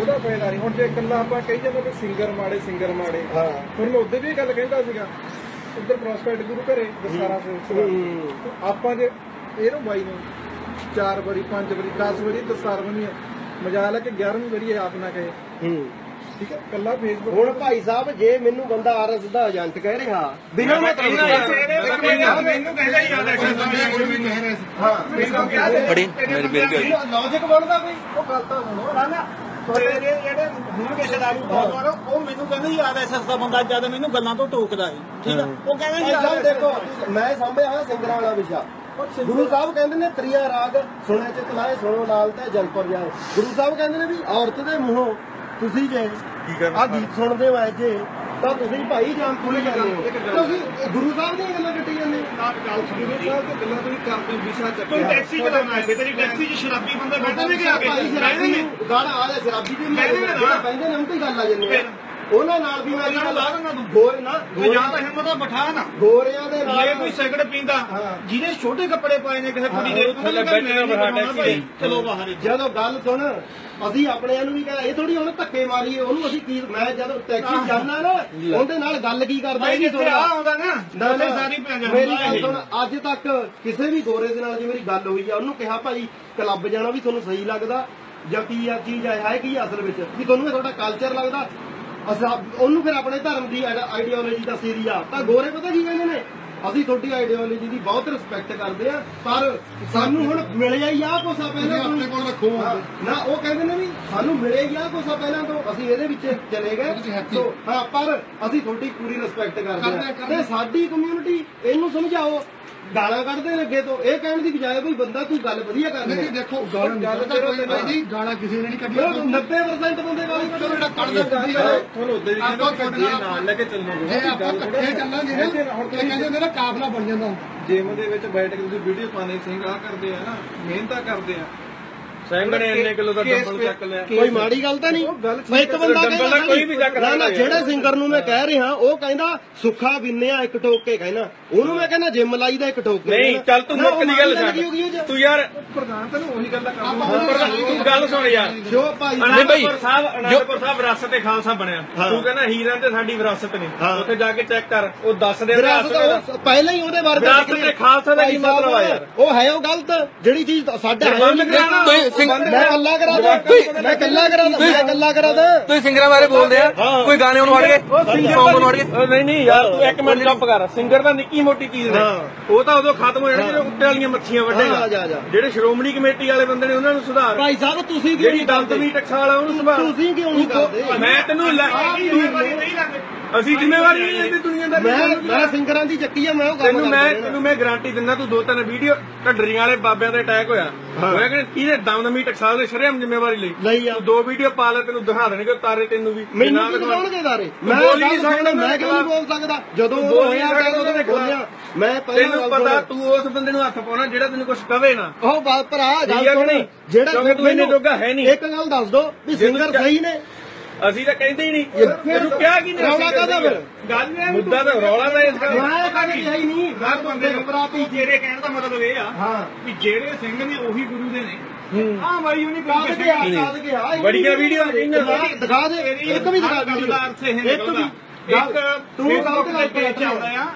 ਉਹਦਾ ਫਾਇਦਾ ਨਹੀਂ। ਹੁਣ ਜੇ ਇਕੱਲਾ ਆਪਾਂ ਕਹੀ ਜਾਂਦੇ ਕਿ ਸਿੰਗਰ ਮਾੜੇ ਸਿੰਗਰ ਮਾੜੇ। ਹਾਂ। ਹੁਣ ਮੈਂ ਉਹਦੇ ਵੀ ਗੱਲ ਕਹਿੰਦਾ ਸੀਗਾ। ਉੱਧਰ ਪ੍ਰੋਸਪੈਕਟ ਗੁਰੂ ਘਰੇ ਦਸਾਰਾ ਹੂੰ। ਆਪਾਂ ਜੇ ਇਹਨੂੰ ਬਾਈ ਨੂੰ ਚਾਰ ਵਾਰੀ ਪੰਜ ਵਾਰੀ 10 ਵਾਰੀ ਦਸਾਰ ਬਣੀ ਮਜਾਲ ਹੈ ਕਿ 11ਵੀਂ ਵਾਰੀ ਆਪ ਨਾ ਕਹੇ। ਹੂੰ। ਠੀਕ ਹੈ ਕੱਲਾ ਫੇਸਬੁੱਕ ਹੁਣ ਭਾਈ ਸਾਹਿਬ ਜੇ ਮੈਨੂੰ ਬੰਦਾ ਆਰਐਸ ਦਾ ਏਜੰਟ ਕਹਿ ਰਿਹਾ ਬਿਨਾਂ ਮੈਂ ਮੈਨੂੰ ਕਹਿੰਦਾ ਯਾਦ ਹੈ ਹਾਂ ਬੜੀ ਮੇਰੀ ਬੇਨਤੀ ਹੋਈ ਲੌਜੀਕ ਬਣਦਾ ਕੋਈ? ਉਹ ਗੱਲ ਤਾਂ ਸੁਣੋ ਨਾ ਨਾ ਤੇਰੇ ਜਿਹੜੇ ਹੋਣਗੇ ਸ਼ਰਾਬੀ ਬਹੁਤ ਉਹ ਮੈਨੂੰ ਕਹਿੰਦੇ ਯਾਦ ਐ ਦਾ ਬੰਦਾ ਜਦ ਮੈਨੂੰ ਗੱਲਾਂ ਤੋਂ ਟੋਕਦਾ ਹੈ ਠੀਕ ਆ? ਉਹ ਕਹਿੰਦੇ ਸਾਹਿਬ ਦੇਖੋ ਮੈਂ ਸਾਂਭਿਆ ਹੋਇਆ ਸਿੰਗਰਾਂ ਵਾਲਾ ਵਿਸ਼ਾ। ਗੁਰੂ ਸਾਹਿਬ ਕਹਿੰਦੇ ਨੇ ਤ੍ਰਿਆ ਰਾਗ ਸੁਣੇ ਚ ਤਲਾਏ ਸੁਣੋ ਲਾਲ ਤੇ ਜਨਪਰ ਜਾਏ ਗੁਰੂ ਸਾਹਿਬ ਕਹਿੰਦੇ ਨੇ ਵੀ ਔਰਤ ਦੇ ਮੂੰਹੋਂ ਤੁਸੀਂ ਜੇ ਆ ਗੀਤ ਸੁਣਦੇ ਹੋ ਜੇ ਤਾਂ ਤੁਸੀਂ ਭਾਈ ਜਾਨ ਪੂਰੇ ਜਾਂਦੇ ਹੋ। ਤੁਸੀਂ ਗੁਰੂ ਸਾਹਿਬ ਦੀਆਂ ਗੱਲਾਂ ਕੱਟੀ ਜਾਂਦੇ ਹੋ ਗੁਰੂ ਸਾਹਿਬ ਦੇ ਗੱਲਾਂ ਤੁਸੀਂ ਕਰਦੇ ਵਿਸ਼ਾ ਤੂੰ ਚੱਕਿਆ ਟੈਕਸੀ ਚਲਾਉਣਾ ਹੈ ਤੇਰੀ ਟੈਕਸੀ 'ਚ ਸ਼ਰਾਬੀ ਬੰਦੇ ਬੈਠੇ ਨੇ ਕਿ ਆ ਕੇ ਬੈਠੇ ਨੇ ਨੂੰ ਗਾਣਾ ਆ ਜਾ ਸ਼ਰਾਬੀ ਦੀ ਕਹਿੰਦੇ ਨੇ। ਨਾ। ਨੇ ਉਹਨਾਂ ਤੇ ਗੱਲ ਆ ਜਾਂਦੀ ਹੈ। ਉਹਨਾਂ ਨਾਲ ਵੀ ਮੈਂ ਉਹਨਾਂ ਨੂੰ ਲਾ ਦੇਣਾ ਤੂੰ। ਗੋਰ ਨਾ ਤੇ ਜਾਂ ਤਾਂ ਹਿੰਮਤ ਆ ਬਿਠਾ ਨਾ ਗੋਰਿਆਂ ਦੇ ਨਾਲ ਜੇ ਕੋਈ ਸਿਗਰਟ ਪੀਂਦਾ। ਜਿਹਨੇ ਛੋਟੇ ਕੱਪੜੇ ਪਾਏ ਨੇ ਕਿਸੇ ਕੁੜੀ ਦੇ ਥੱਲੇ ਬੈਠੇ ਨੇ ਬਿਠਾ ਟੈਕਸੀ ਦੇ। ਚਲੋ ਬਾਹਰ। ਜਦੋਂ ਗੱਲ ਸੁਣ ਅਸੀਂ ਆਪਣਿਆਂ ਨੂੰ ਵੀ ਕਹਿੰਦਾ ਇਹ ਥੋੜੀ ਹੁਣ ਧੱਕੇ ਮਾਰੀਏ ਉਹਨੂੰ ਅਸੀਂ ਕੀ ਮੈਂ ਜਦੋਂ ਟੈਕਸੀ ਜਾਂਦਾ ਨਾ ਉਹਦੇ ਨਾਲ ਗੱਲ ਕੀ ਕਰਦਾ ਇਹ ਨਹੀਂ ਜਿੱਥੇ ਆ ਆਉਂਦਾ ਨਾ ਨਾ ਉੱਥੇ ਨਾ ਸਾਰੀ ਪੰਜਾਬੀ ਮੇਰੀ ਗੱਲ ਸੁਣ ਅੱਜ ਤੱਕ ਕਿਸੇ ਵੀ ਗੋਰੇ ਦੇ ਨਾਲ ਜੇ ਮੇਰੀ ਗੱਲ ਹੋਈ ਆ ਉਹਨੂੰ ਕਿਹਾ ਭਾਈ ਕਲੱਬ ਜਾਣਾ ਵੀ ਤੁਹਾਨੂੰ ਸਹੀ ਲੱਗਦਾ ਜਾਂ ਕੀ ਆ ਚੀਜ਼ ਹੈ ਕੀ ਅਸਲ ਵਿੱਚ ਵੀ ਤੁਹਾਨੂੰ ਇਹ ਤੁਹਾਡਾ ਕਲਚਰ ਲੱਗਦਾ ਅਸਾਂ ਉਹਨੂੰ ਫਿਰ ਆਪਣੇ ਧਰਮ ਦੀ ਆਈਡੀਓਲੋਜੀ ਦੱਸੀ ਦੀ ਆ। ਤਾਂ ਗੋਰੇ ਪਤਾ ਕੀ ਕਹਿੰਦੇ ਨੇ? ਅਸੀਂ ਤੁਹਾਡੀ ਆਈਡੀਓਲੋਜੀ ਦੀ ਬਹੁਤ ਰਿਸਪੈਕਟ ਕਰਦੇ ਆ ਪਰ ਸਾਨੂੰ ਹੁਣ ਮਿਲਿਆ ਹੀ ਆ ਕੋਸਾ ਪਹਿਲਾਂ ਤੋਂ। ਆਪਣੇ ਕੋਲ ਰੱਖੋ ਨਾ ਉਹ ਕਹਿੰਦੇ ਨੇ ਵੀ ਸਾਨੂੰ ਮਿਲਿਆ ਹੀ ਆ ਕੋਸਾ ਪਹਿਲਾਂ ਤੋਂ ਅਸੀਂ ਇਹਦੇ ਵਿੱਚ ਚਲੇ ਗਏ। ਸੋ, ਹਾਂ। ਪਰ ਅਸੀਂ ਤੁਹਾਡੀ ਪੂਰੀ ਰਿਸਪੈਕਟ ਕਰਦੇ ਆ ਤੇ ਸਾਡੀ ਕਮਿਊਨਿਟੀ ਇਹਨੂੰ ਸਮਝਾਓ ਗਾਲਾਂ ਕੱਢਦੇ ਨੇ ਅੱਗੇ ਤੋਂ। ਇਹ ਕਹਿਣ ਦੀ ਬਜਾਏ ਵੀ ਬੰਦਾ ਤੂੰ ਗੱਲ ਵਧੀਆ ਕਰ ਨਹੀਂ ਰਿਹਾ ਦੇਖੋ ਗਾਲਾਂ ਕਰੋ ਬਾਈ ਜੀ ਗਾਲਾਂ ਕਿਸੇ ਨੇ ਨਹੀਂ ਕੱਢੀਆਂ। 90% ਬੰਦੇ ਗਾਲਾਂ ਜਿਹੜਾ ਕੱਢਦੇ ਕੱਢਦਾ। ਤੁਹਾਨੂੰ ਉਦੋਂ ਵੀ ਨਾਲ ਲੈ ਕੇ ਚੱਲੋਗੇ। ਜੇ ਆਪਾਂ ਇਕੱਠੇ ਚੱਲਾਂਗੇ ਨਾ। ਹੁਣ ਤੇ ਕਹਿੰਦੇ ਹੁੰਦੇ ਨਾ ਕਾਫਲਾ ਬਣ ਜਾਂਦਾ। ਹੁੰਦਾ ਜਿਮ ਦੇ ਵਿੱਚ ਬੈਠ ਕੇ ਤੁਸੀਂ ਵੀਡੀਓ ਪਾਣੇ ਸਿੰਘ ਆ ਕਰਦੇ ਆ ਨਾ, ਮਿਹਨਤਾਂ ਕਰਦੇ ਆ। ਸਿੰਘ ਨੇ ਇੰਨੇ ਕਿਲੋ ਦਾ ਡੰਬਲ ਚੱਕ ਲਿਆ ਕੋਈ ਮਾੜੀ ਗੱਲ ਤਾਂ ਨਹੀਂ ਮੈਂ ਇੱਕ ਬੰਦਾ ਡੰਬਲ ਦਾ ਕੋਈ ਵੀ ਚੱਕ ਨਾ ਨਾ ਜਿਹੜੇ ਸਿੰਗਰ ਨੂੰ ਮੈਂ ਕਹਿ ਰਿਹਾ ਉਹ ਕਹਿੰਦਾ ਸੁੱਖਾ ਬਿੰਨਿਆ ਇੱਕ ਟੋਕ ਕੇ ਕਹਿੰਦਾ ਉਹਨੂੰ ਮੈਂ ਕਹਿੰਦਾ ਜਿਮ ਲਾਈ ਦਾ ਇੱਕ ਟੋਕ ਕੇ ਨਹੀਂ ਕਹਿੰਦਾ। ਚੱਲ ਤੂੰ ਨਾ, ਮੁੱਕ ਦੀ ਗੱਲ ਛੱਡ। ਤੂੰ ਯਾਰ ਪ੍ਰਧਾਨ ਤੈਨੂੰ ਉਹੀ ਗੱਲਾਂ ਕਰਦਾ ਤੂੰ ਗੱਲ ਸੁਣ ਯਾਰ ਜੋ ਭਾਈ ਅਨੰਦਪੁਰ ਸਾਹਿਬ ਅਨੰਦਪੁਰ ਸਾਹਿਬ ਵਿਰਾਸਤ ਤੇ ਖਾਲਸਾ ਬਣਿਆ। ਤੂੰ ਕਹਿੰਦਾ ਹੀਰਾਂ ਤੇ ਸਾਡੀ ਵਿਰਾਸਤ ਨਹੀਂ ਹਾਂ। ਉੱਥੇ ਜਾ ਕੇ ਚੈੱਕ ਕਰ ਉਹ ਦੱਸਦੇ ਆ ਵਿਰਾਸਤ ਪਹਿਲਾਂ ਹੀ ਉਹਦੇ ਬਾਰੇ ਵਿਰਾਸਤ। ਤੇ ਖਾਲਸਾ ਦਾ ਕੀ ਮਤਲਬ ਆ ਯਾਰ? ਉਹ ਹੈ ਉਹ ਗਲਤ ਜਿਹੜੀ ਚੀਜ਼ ਸਾਡਾ ਹੈ ਨਹੀਂ ਸਿੰਘ- ਮੈਂ ਕੱਲਾ ਕਰਾ ਦਾਂ ਮੈਂ ਕੱਲਾ ਕਰਾ ਦਾਂ ਮੈਂ ਕੱਲਾ ਕਰਾ ਦਾਂ ਤੁਸੀਂ ਸਿੰਗਰਾਂ ਬਾਰੇ ਬੋਲਦੇ ਆ। ਕੋਈ ਗਾਣੇ ਉਹਨੂੰ ਅੜ ਗਏ? ਸੌਂਗ ਅੜ ਗਏ? ਨਹੀਂ ਨਹੀਂ ਯਾਰ ਤੂੰ ਇੱਕ ਮਿੰਟ ਚੁੱਪ ਕਰ। ਸਿੰਗਰ ਤਾਂ ਨਿੱਕੀ ਮੋਟੀ ਚੀਜ਼ ਨੇ। ਉਹ ਤਾਂ ਉਦੋਂ ਖਤਮ ਹੋ ਜਾਣੇ ਜਦੋਂ ਉੱਤੇ ਵਾਲੀਆਂ ਮੱਛੀਆਂ ਵੱਢੇਗਾ। ਜਿਹੜੇ ਸ਼੍ਰੋਮਣੀ ਕਮੇਟੀ ਵਾਲੇ ਬੰਦੇ ਨੇ ਉਹਨਾਂ ਨੂੰ ਸੁਧਾਰ। ਭਾਈ ਸਾਹਿਬ ਤੁਸੀਂ ਕਿਉਂ ਨਹੀਂ ਦੰਦ ਕਰਦੇ ਟਕਸਾਲ ਆ ਉਹਨੂੰ ਸੰਭਾਲ ਤੁਸੀਂ ਕਿਉਂ ਨਹੀਂ ਕਰਦੇ? ਮੈਂ ਤੈਨੂੰ ਲੈ- ਅਸੀਂ ਜ਼ਿੰਮੇਵਾਰੀ ਨਹੀਂ ਲੈਂਦੇ ਦੁਨੀਆਦਾਰੀ ਮੈਂ ਮੈਂ ਸਿੰਗਰਾਂ ਦੀ ਚੱਕੀ ਆ ਮੈਂ ਉਹ ਤੈਨੂੰ ਮੈਂ ਤੈਨੂੰ ਮੈਂ ਗਾਰੰਟੀ ਦਿੰਦਾ ਤੂੰ ਦੋ ਤਿੰਨ ਵੀਡੀਓ ਢੱਡਰੀਆਂ ਵਾਲੇ ਬਾਬਿਆਂ ਦਾ ਅਟੈਕ ਹੋਇਆ। ਹੋਇਆ ਕਿ ਕਿਹਦੇ ਦਮ ਮੀਟ ਟਕਸਾਲ ਦੇ ਸ਼ਰੇਆਮ ਜ਼ਿੰਮੇਵਾਰੀ ਲਈ? ਤੂੰ ਦੋ ਵੀਡੀਓ ਪਾ ਲੈ ਤੈਨੂੰ ਦਿਖਾ ਦੇਣਗੇ ਤਾਰੇ ਤੈਨੂੰ ਵੀ। ਮੈਨੂੰ। ਦਿਖਾਉਣਗੇ ਦਾਰੇ ਤੂੰ ਮੈਂ ਬੋਲ ਨਹੀਂ ਸਕਦਾ ਮੈਂ ਕਿਉਂ ਨਹੀਂ ਬੋਲ ਸਕਦਾ? ਜਦੋਂ ਉਹ ਹੋਇਆ ਉਹਦੇ ਬੋਲਿਆ। ਮੈਂ ਪਹਿਲਾਂ ਤੈਨੂੰ ਪਤਾ। ਤੂੰ ਉਸ ਬੰਦੇ ਨੂੰ ਹੱਥ ਪਾਉਣਾ ਜਿਹੜਾ ਤੈਨੂੰ ਕੁਝ ਕਵੇ ਨਾ। ਉਹ ਬਾ- ਭਰਾ ਗੱਲ ਸੁਣ? ਜਿਹੜਾ ਤੂੰ ਇੰਨੇ ਮੈਨੂੰ ਜੋਗਾ ਹੈ ਨਹੀਂ। ਇੱਕ ਗੱਲ ਦੱਸ ਦੋ ਵੀ ਸਿੰਗਰ ਸਹੀ ਨੇ। ਅਸੀਂ ਤਾਂ ਕਹਿੰਦੇ ਹੀ ਨਹੀਂ। ਤੈਨੂੰ ਕਿਹਾ ਕੀ ਨਹੀਂ? ਰੌਲਾ ਕਾਹਦਾ ਫਿਰ? ਗੱਲ ਇਹ ਮੁੱਦਾ ਤਾਂ ਰੌਲਾ ਤਾਂ ਇਸ ਦਾ ਮੈਂ ਕਦੇ ਕਿਹਾ ਹੀ ਨਹੀਂ। ਹਰ ਬੰਦੇ ਨੂੰ ਭਰਾਤੀ ਤੇਰੇ ਕਹਿਣ ਦਾ ਮਤਲਬ ਇਹ ਆ ਹਾਂ। ਵੀ ਜਿਹੜੇ ਸਿੰਘ ਨੇ ਉਹੀ ਗੁਰੂ ਦੇ ਨੇ। ਆ ਬਾਈ ਉਹਨੇ ਕਾਦ ਕੇ ਆ? ਕਾਦ ਕੇ ਆ? ਬੜੀਆਂ ਵੀਡੀਓ। ਦਿਖਾ ਦੇ। ਇੱਕ ਵੀ ਦਿਖਾ ਗੱਲ ਦਾ ਇੱਕ ਵੀ। ਇੱਕ ਤੂੰ ਗਲਤ ਗੱਲ ਤੇ ਚੱਲਦਾ ਆ।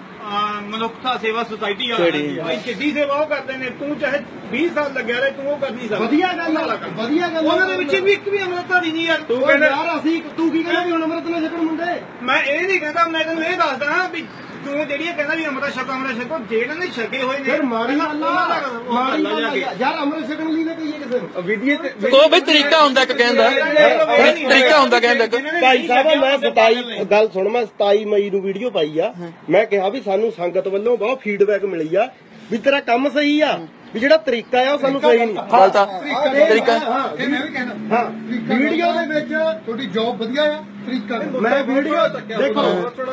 ਮਨੁੱਖਤਾ ਸੇਵਾ ਸੁਸਾਇਟੀ ਵਾਲਾ ਭਾਈ ਕਿੱਡੀ ਸੇਵਾ ਉਹ ਕਰਦੇ ਨੇ ਤੂੰ ਚਾਹੇ 20 ਸਾਲ ਲੱਗਿਆ ਰਹੇ ਤੂੰ ਉਹ ਕਰ ਨਹੀਂ ਸਕਦਾ। ਵਧੀਆ ਗੱਲ ਆ ਵਧੀਆ ਗੱਲ। ਉਹਨਾਂ ਦੇ ਵਿੱਚ ਵੀ ਇੱਕ ਵੀ ਅੰਮ੍ਰਿਤਧਾਰੀ ਨਹੀਂ ਯਾਰ ਤੂੰ ਕਹਿੰਦਾ ਯਾਰ ਅਸੀਂ ਤੂੰ ਕੀ ਕਹਿੰਦਾ ਵੀ ਹੁਣ ਅੰਮ੍ਰਿਤ ਨਾਲ ਛਕਣ ਮੁੰਡੇ? ਮੈਂ ਇਹ ਨਹੀਂ ਕਹਿੰਦਾ ਮੈਂ ਤੈਨੂੰ ਇਹ ਦੱਸਦਾ ਵੀ ਤੂੰ ਜਿਹੜੀ ਇਹ ਕਹਿੰਦਾ ਵੀ ਅੰਮ੍ਰਿਤ ਛਕੋ ਅੰਮ੍ਰਿਤ ਛਕੋ ਜਿਹੜੇ ਨੇ ਛਕੇ ਹੋਏ ਨੇ। ਫਿਰ ਆ ਜਾ ਕੇ। ਯਾਰ ਅੰਮ੍ਰਿਤ ਛਕਣ ਲਈ ਨਾ ਕਹੀਏ ਕਿਸੇ ਨੂੰ। ਵੀਡੀਓ ਤੇ ਉਹ ਬਈ ਤਰੀਕਾ ਹੁੰਦਾ ਇੱਕ ਕਹਿਣ ਦਾ। ਤਰੀਕਾ ਹੁੰਦਾ ਕਹਿਣ ਦਾ ਇੱਕ। ਭਾਈ ਸਾਹਿਬ ਮੈਂ 27 ਗੱਲ ਸੁਣ ਮੈਂ 27 ਮਈ ਨੂੰ ਵੀਡੀਓ ਪਾਈ ਆ। ਮੈਂ ਕਿਹਾ ਵੀ ਸਾਨੂੰ ਸੰਗਤ ਵੱਲੋਂ ਬਹੁਤ ਫੀਡਬੈਕ ਮਿਲੀ ਆ ਵੀ ਤੇਰਾ ਕੰਮ ਸਹੀ ਆ। ਵੀ ਜਿਹੜਾ ਤਰੀਕਾ ਆ ਉਹ ਸਾਨੂੰ ਸਹੀ ਨਹੀਂ। ਗਲਤ ਆ ਤਰੀਕਾ ਹਾਂ ਇਹ ਮੈਂ ਵੀ ਕਹਿਣਾ। ਹਾਂ ਵੀਡੀਓ ਦੇ ਵਿੱਚ ਤੁਹਾਡੀ ਜੌਬ ਵਧੀਆ ਆ ਤਰੀਕਾ ਮੈਂ ਵੀਡੀਓ ਦੇਖੋ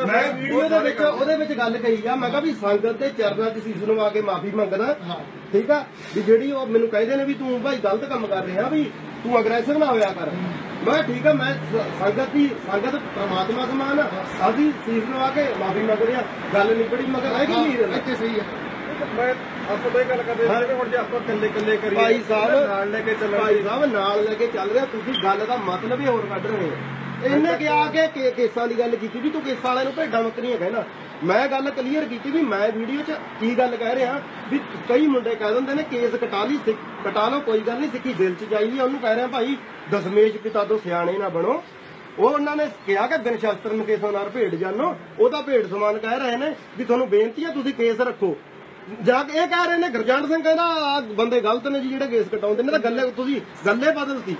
ਮੈਂ ਵੀਡੀਓ ਦੇ ਵਿੱਚ ਉਹਦੇ ਵਿੱਚ ਗੱਲ ਕਹੀ ਆ ਮੈਂ ਕਿਹਾ ਵੀ ਸੰਗਤ ਦੇ ਚਰਨਾਂ 'ਚ ਸੀਸ ਨੂੰ ਆ ਕੇ ਮਾਫੀ ਮੰਗਦਾ। ਠੀਕ ਆ? ਵੀ ਜਿਹੜੀ ਉਹ ਮੈਨੂੰ ਕਹਿੰਦੇ ਨੇ ਵੀ ਤੂੰ ਭਾਈ ਗਲਤ ਕੰਮ ਕਰ ਰਿਹਾ ਵੀ ਤੂੰ ਅਗਰੈਸਿਵ ਨਾ ਹੋਇਆ ਕਰ। ਮੈਂ ਕਿਹਾ ਠੀਕ ਆ ਮੈਂ ਸੰਗਤ ਦੀ ਸੰਗਤ ਪ੍ਰਮਾਤਮਾ ਸਮਾਨ ਆ। ਅਸੀਂ ਸੀਸ ਨੂੰ ਆ ਕੇ ਮਾਫੀ ਮੰਗਦੇ ਆ। ਗੱਲ ਨਿਬੜੀ ਮਗਰ ਹੈ ਕਿ ਨਹੀਂ ਇੱਥੇ ਸਹੀ ਆ। ਮੈਂ ਆਪਾਂ ਤਾਂ ਇਹ ਗੱਲ ਕਰਦੇ ਸੀ ਕਿ ਹੁਣ ਜੇ ਆਪਾਂ ਇਕੱਲੇ ਇਕੱਲੇ ਕਰੀਏ ਭਾਈ ਸਾਹਿਬ ਨਾਲ ਲੈ ਕੇ ਚੱਲਾਂਗੇ ਭਾਈ ਸਾਹਿਬ ਨਾਲ ਲੈ ਕੇ ਚੱਲ ਰਿਹਾ ਤੁਸੀਂ ਗੱਲ ਦਾ ਮਤਲਬ ਹੀ ਹੋਰ ਕੱਢ ਰਹੇ ਹੋ। ਇਹਨੇ ਕਿਹਾ ਕਿ ਕੇ- ਕੇਸਾਂ ਦੀ ਗੱਲ ਕੀਤੀ ਵੀ ਤੂੰ ਕੇਸਾਂ ਵਾਲਿਆਂ ਨੂੰ ਭੇਡਾਂ ਬੱਕਰੀਆਂ ਕਹਿਣਾ ਮੈਂ ਗੱਲ ਕਲੀਅਰ ਕੀਤੀ ਵੀ ਮੈਂ ਵੀਡੀਓ 'ਚ ਕੀ ਗੱਲ ਕਹਿ ਰਿਹਾ ਵੀ ਕਈ ਮੁੰਡੇ ਕਹਿ ਦਿੰਦੇ ਨੇ ਕੇਸ ਕਟਾ ਲਈ ਸਿੱਖ- ਕਟਾ ਲਓ ਕੋਈ ਗੱਲ ਨਹੀਂ ਸਿੱਖੀ ਦਿਲ 'ਚ ਆ ਉਹਨੂੰ ਕਹਿ ਰਿਹਾ ਭਾਈ ਦਸਮੇਸ਼ ਪਿਤਾ ਤੋਂ ਸਿਆਣੇ ਨਾ ਬਣੋ। ਉਹ ਉਹਨਾਂ ਨੇ ਕਿਹਾ ਕਿ ਬਿਨ ਸ਼ਸਤਰ ਕੇਸਾਂ ਨਾਲ ਭੇਡ ਜਾਨੋ ਉਹਦਾ ਭੇਡ ਸਮਾਨ ਕਹਿ ਰਹੇ ਨੇ ਵੀ ਤੁਹਾਨੂੰ ਬੇਨਤੀ ਹੈ ਤੁਸੀਂ ਕੇਸ ਰੱਖੋ। ਜਾ ਕੇ ਇਹ ਕਹਿ ਰਹੇ ਨੇ, ਗੁਰਜੰਟ ਸਿੰਘ ਕਹਿੰਦਾ, ਆਹ ਬੰਦੇ ਗਲਤ ਨੇ ਜੀ, ਜਿਹੜੇ ਕੇਸ ਕਟਾਉਂਦੇ ਨੇ, ਤਾਂ ਗੱਲੇ ਤੁਸੀਂ, ਗੱਲੇ ਬਦਲਤੀ।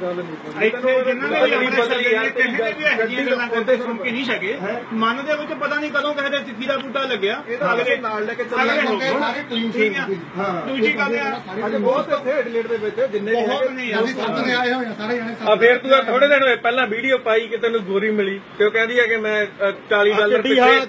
ਇੱਥੇ ਜਿਨ੍ਹਾਂ ਨੇ ਵੀ ਆਪਣੇ ਛਕੇ ਨੇ ਕਿਸੇ ਨੇ ਵੀ ਇਹੋ ਜਿਹੀਆਂ ਗੱਲਾਂ ਕਰਦੇ ਸੁਣ ਕੇ ਨਹੀਂ ਛਕੇ ਮਨ ਦੇ ਵਿੱਚ ਪਤਾ ਨਹੀਂ ਕਦੋਂ ਕਿਸੇ ਦੇ ਸਿੱਖੀ ਦਾ ਬੂਟਾ ਲੱਗਿਆ। ਅਗਲੇ ਨਾਲ ਲੈ ਕੇ ਚੱਲਾਂਗੇ ਅਗਲੇ ਕਿਉਂਕਿ ਸਾਰੇ ਕਲੀਨ ਠੀਕ ਆ। ਹਾਂ। ਦੂਜੀ ਗੱਲ ਆ। ਅੱਜ ਬਹੁਤ ਇੱਥੇ ਐਡਲੇਟ ਦੇ ਵਿੱਚ ਜਿੰਨੇ ਵੀ ਬਹੁਤ ਹੈਗੇ। ਨੇ ਅਸੀਂ ਸੱਤ ਦੇ ਆਏ ਹੋਏ ਆ ਸਾਰੇ ਜਣੇ ਆ ਫੇਰ ਤੂੰ ਥੋੜੇ ਦਿਨ ਹੋਏ ਪਹਿਲਾਂ ਵੀਡੀਓ ਪਾਈ ਕਿ ਤੈਨੂੰ ਗੋਰੀ ਮਿਲੀ ਤੇ ਉਹ ਕਹਿੰਦੀ ਆ ਕਿ ਮੈਂ ਅ, 40 ਡਾਲਰ ਪਿੱਛੇ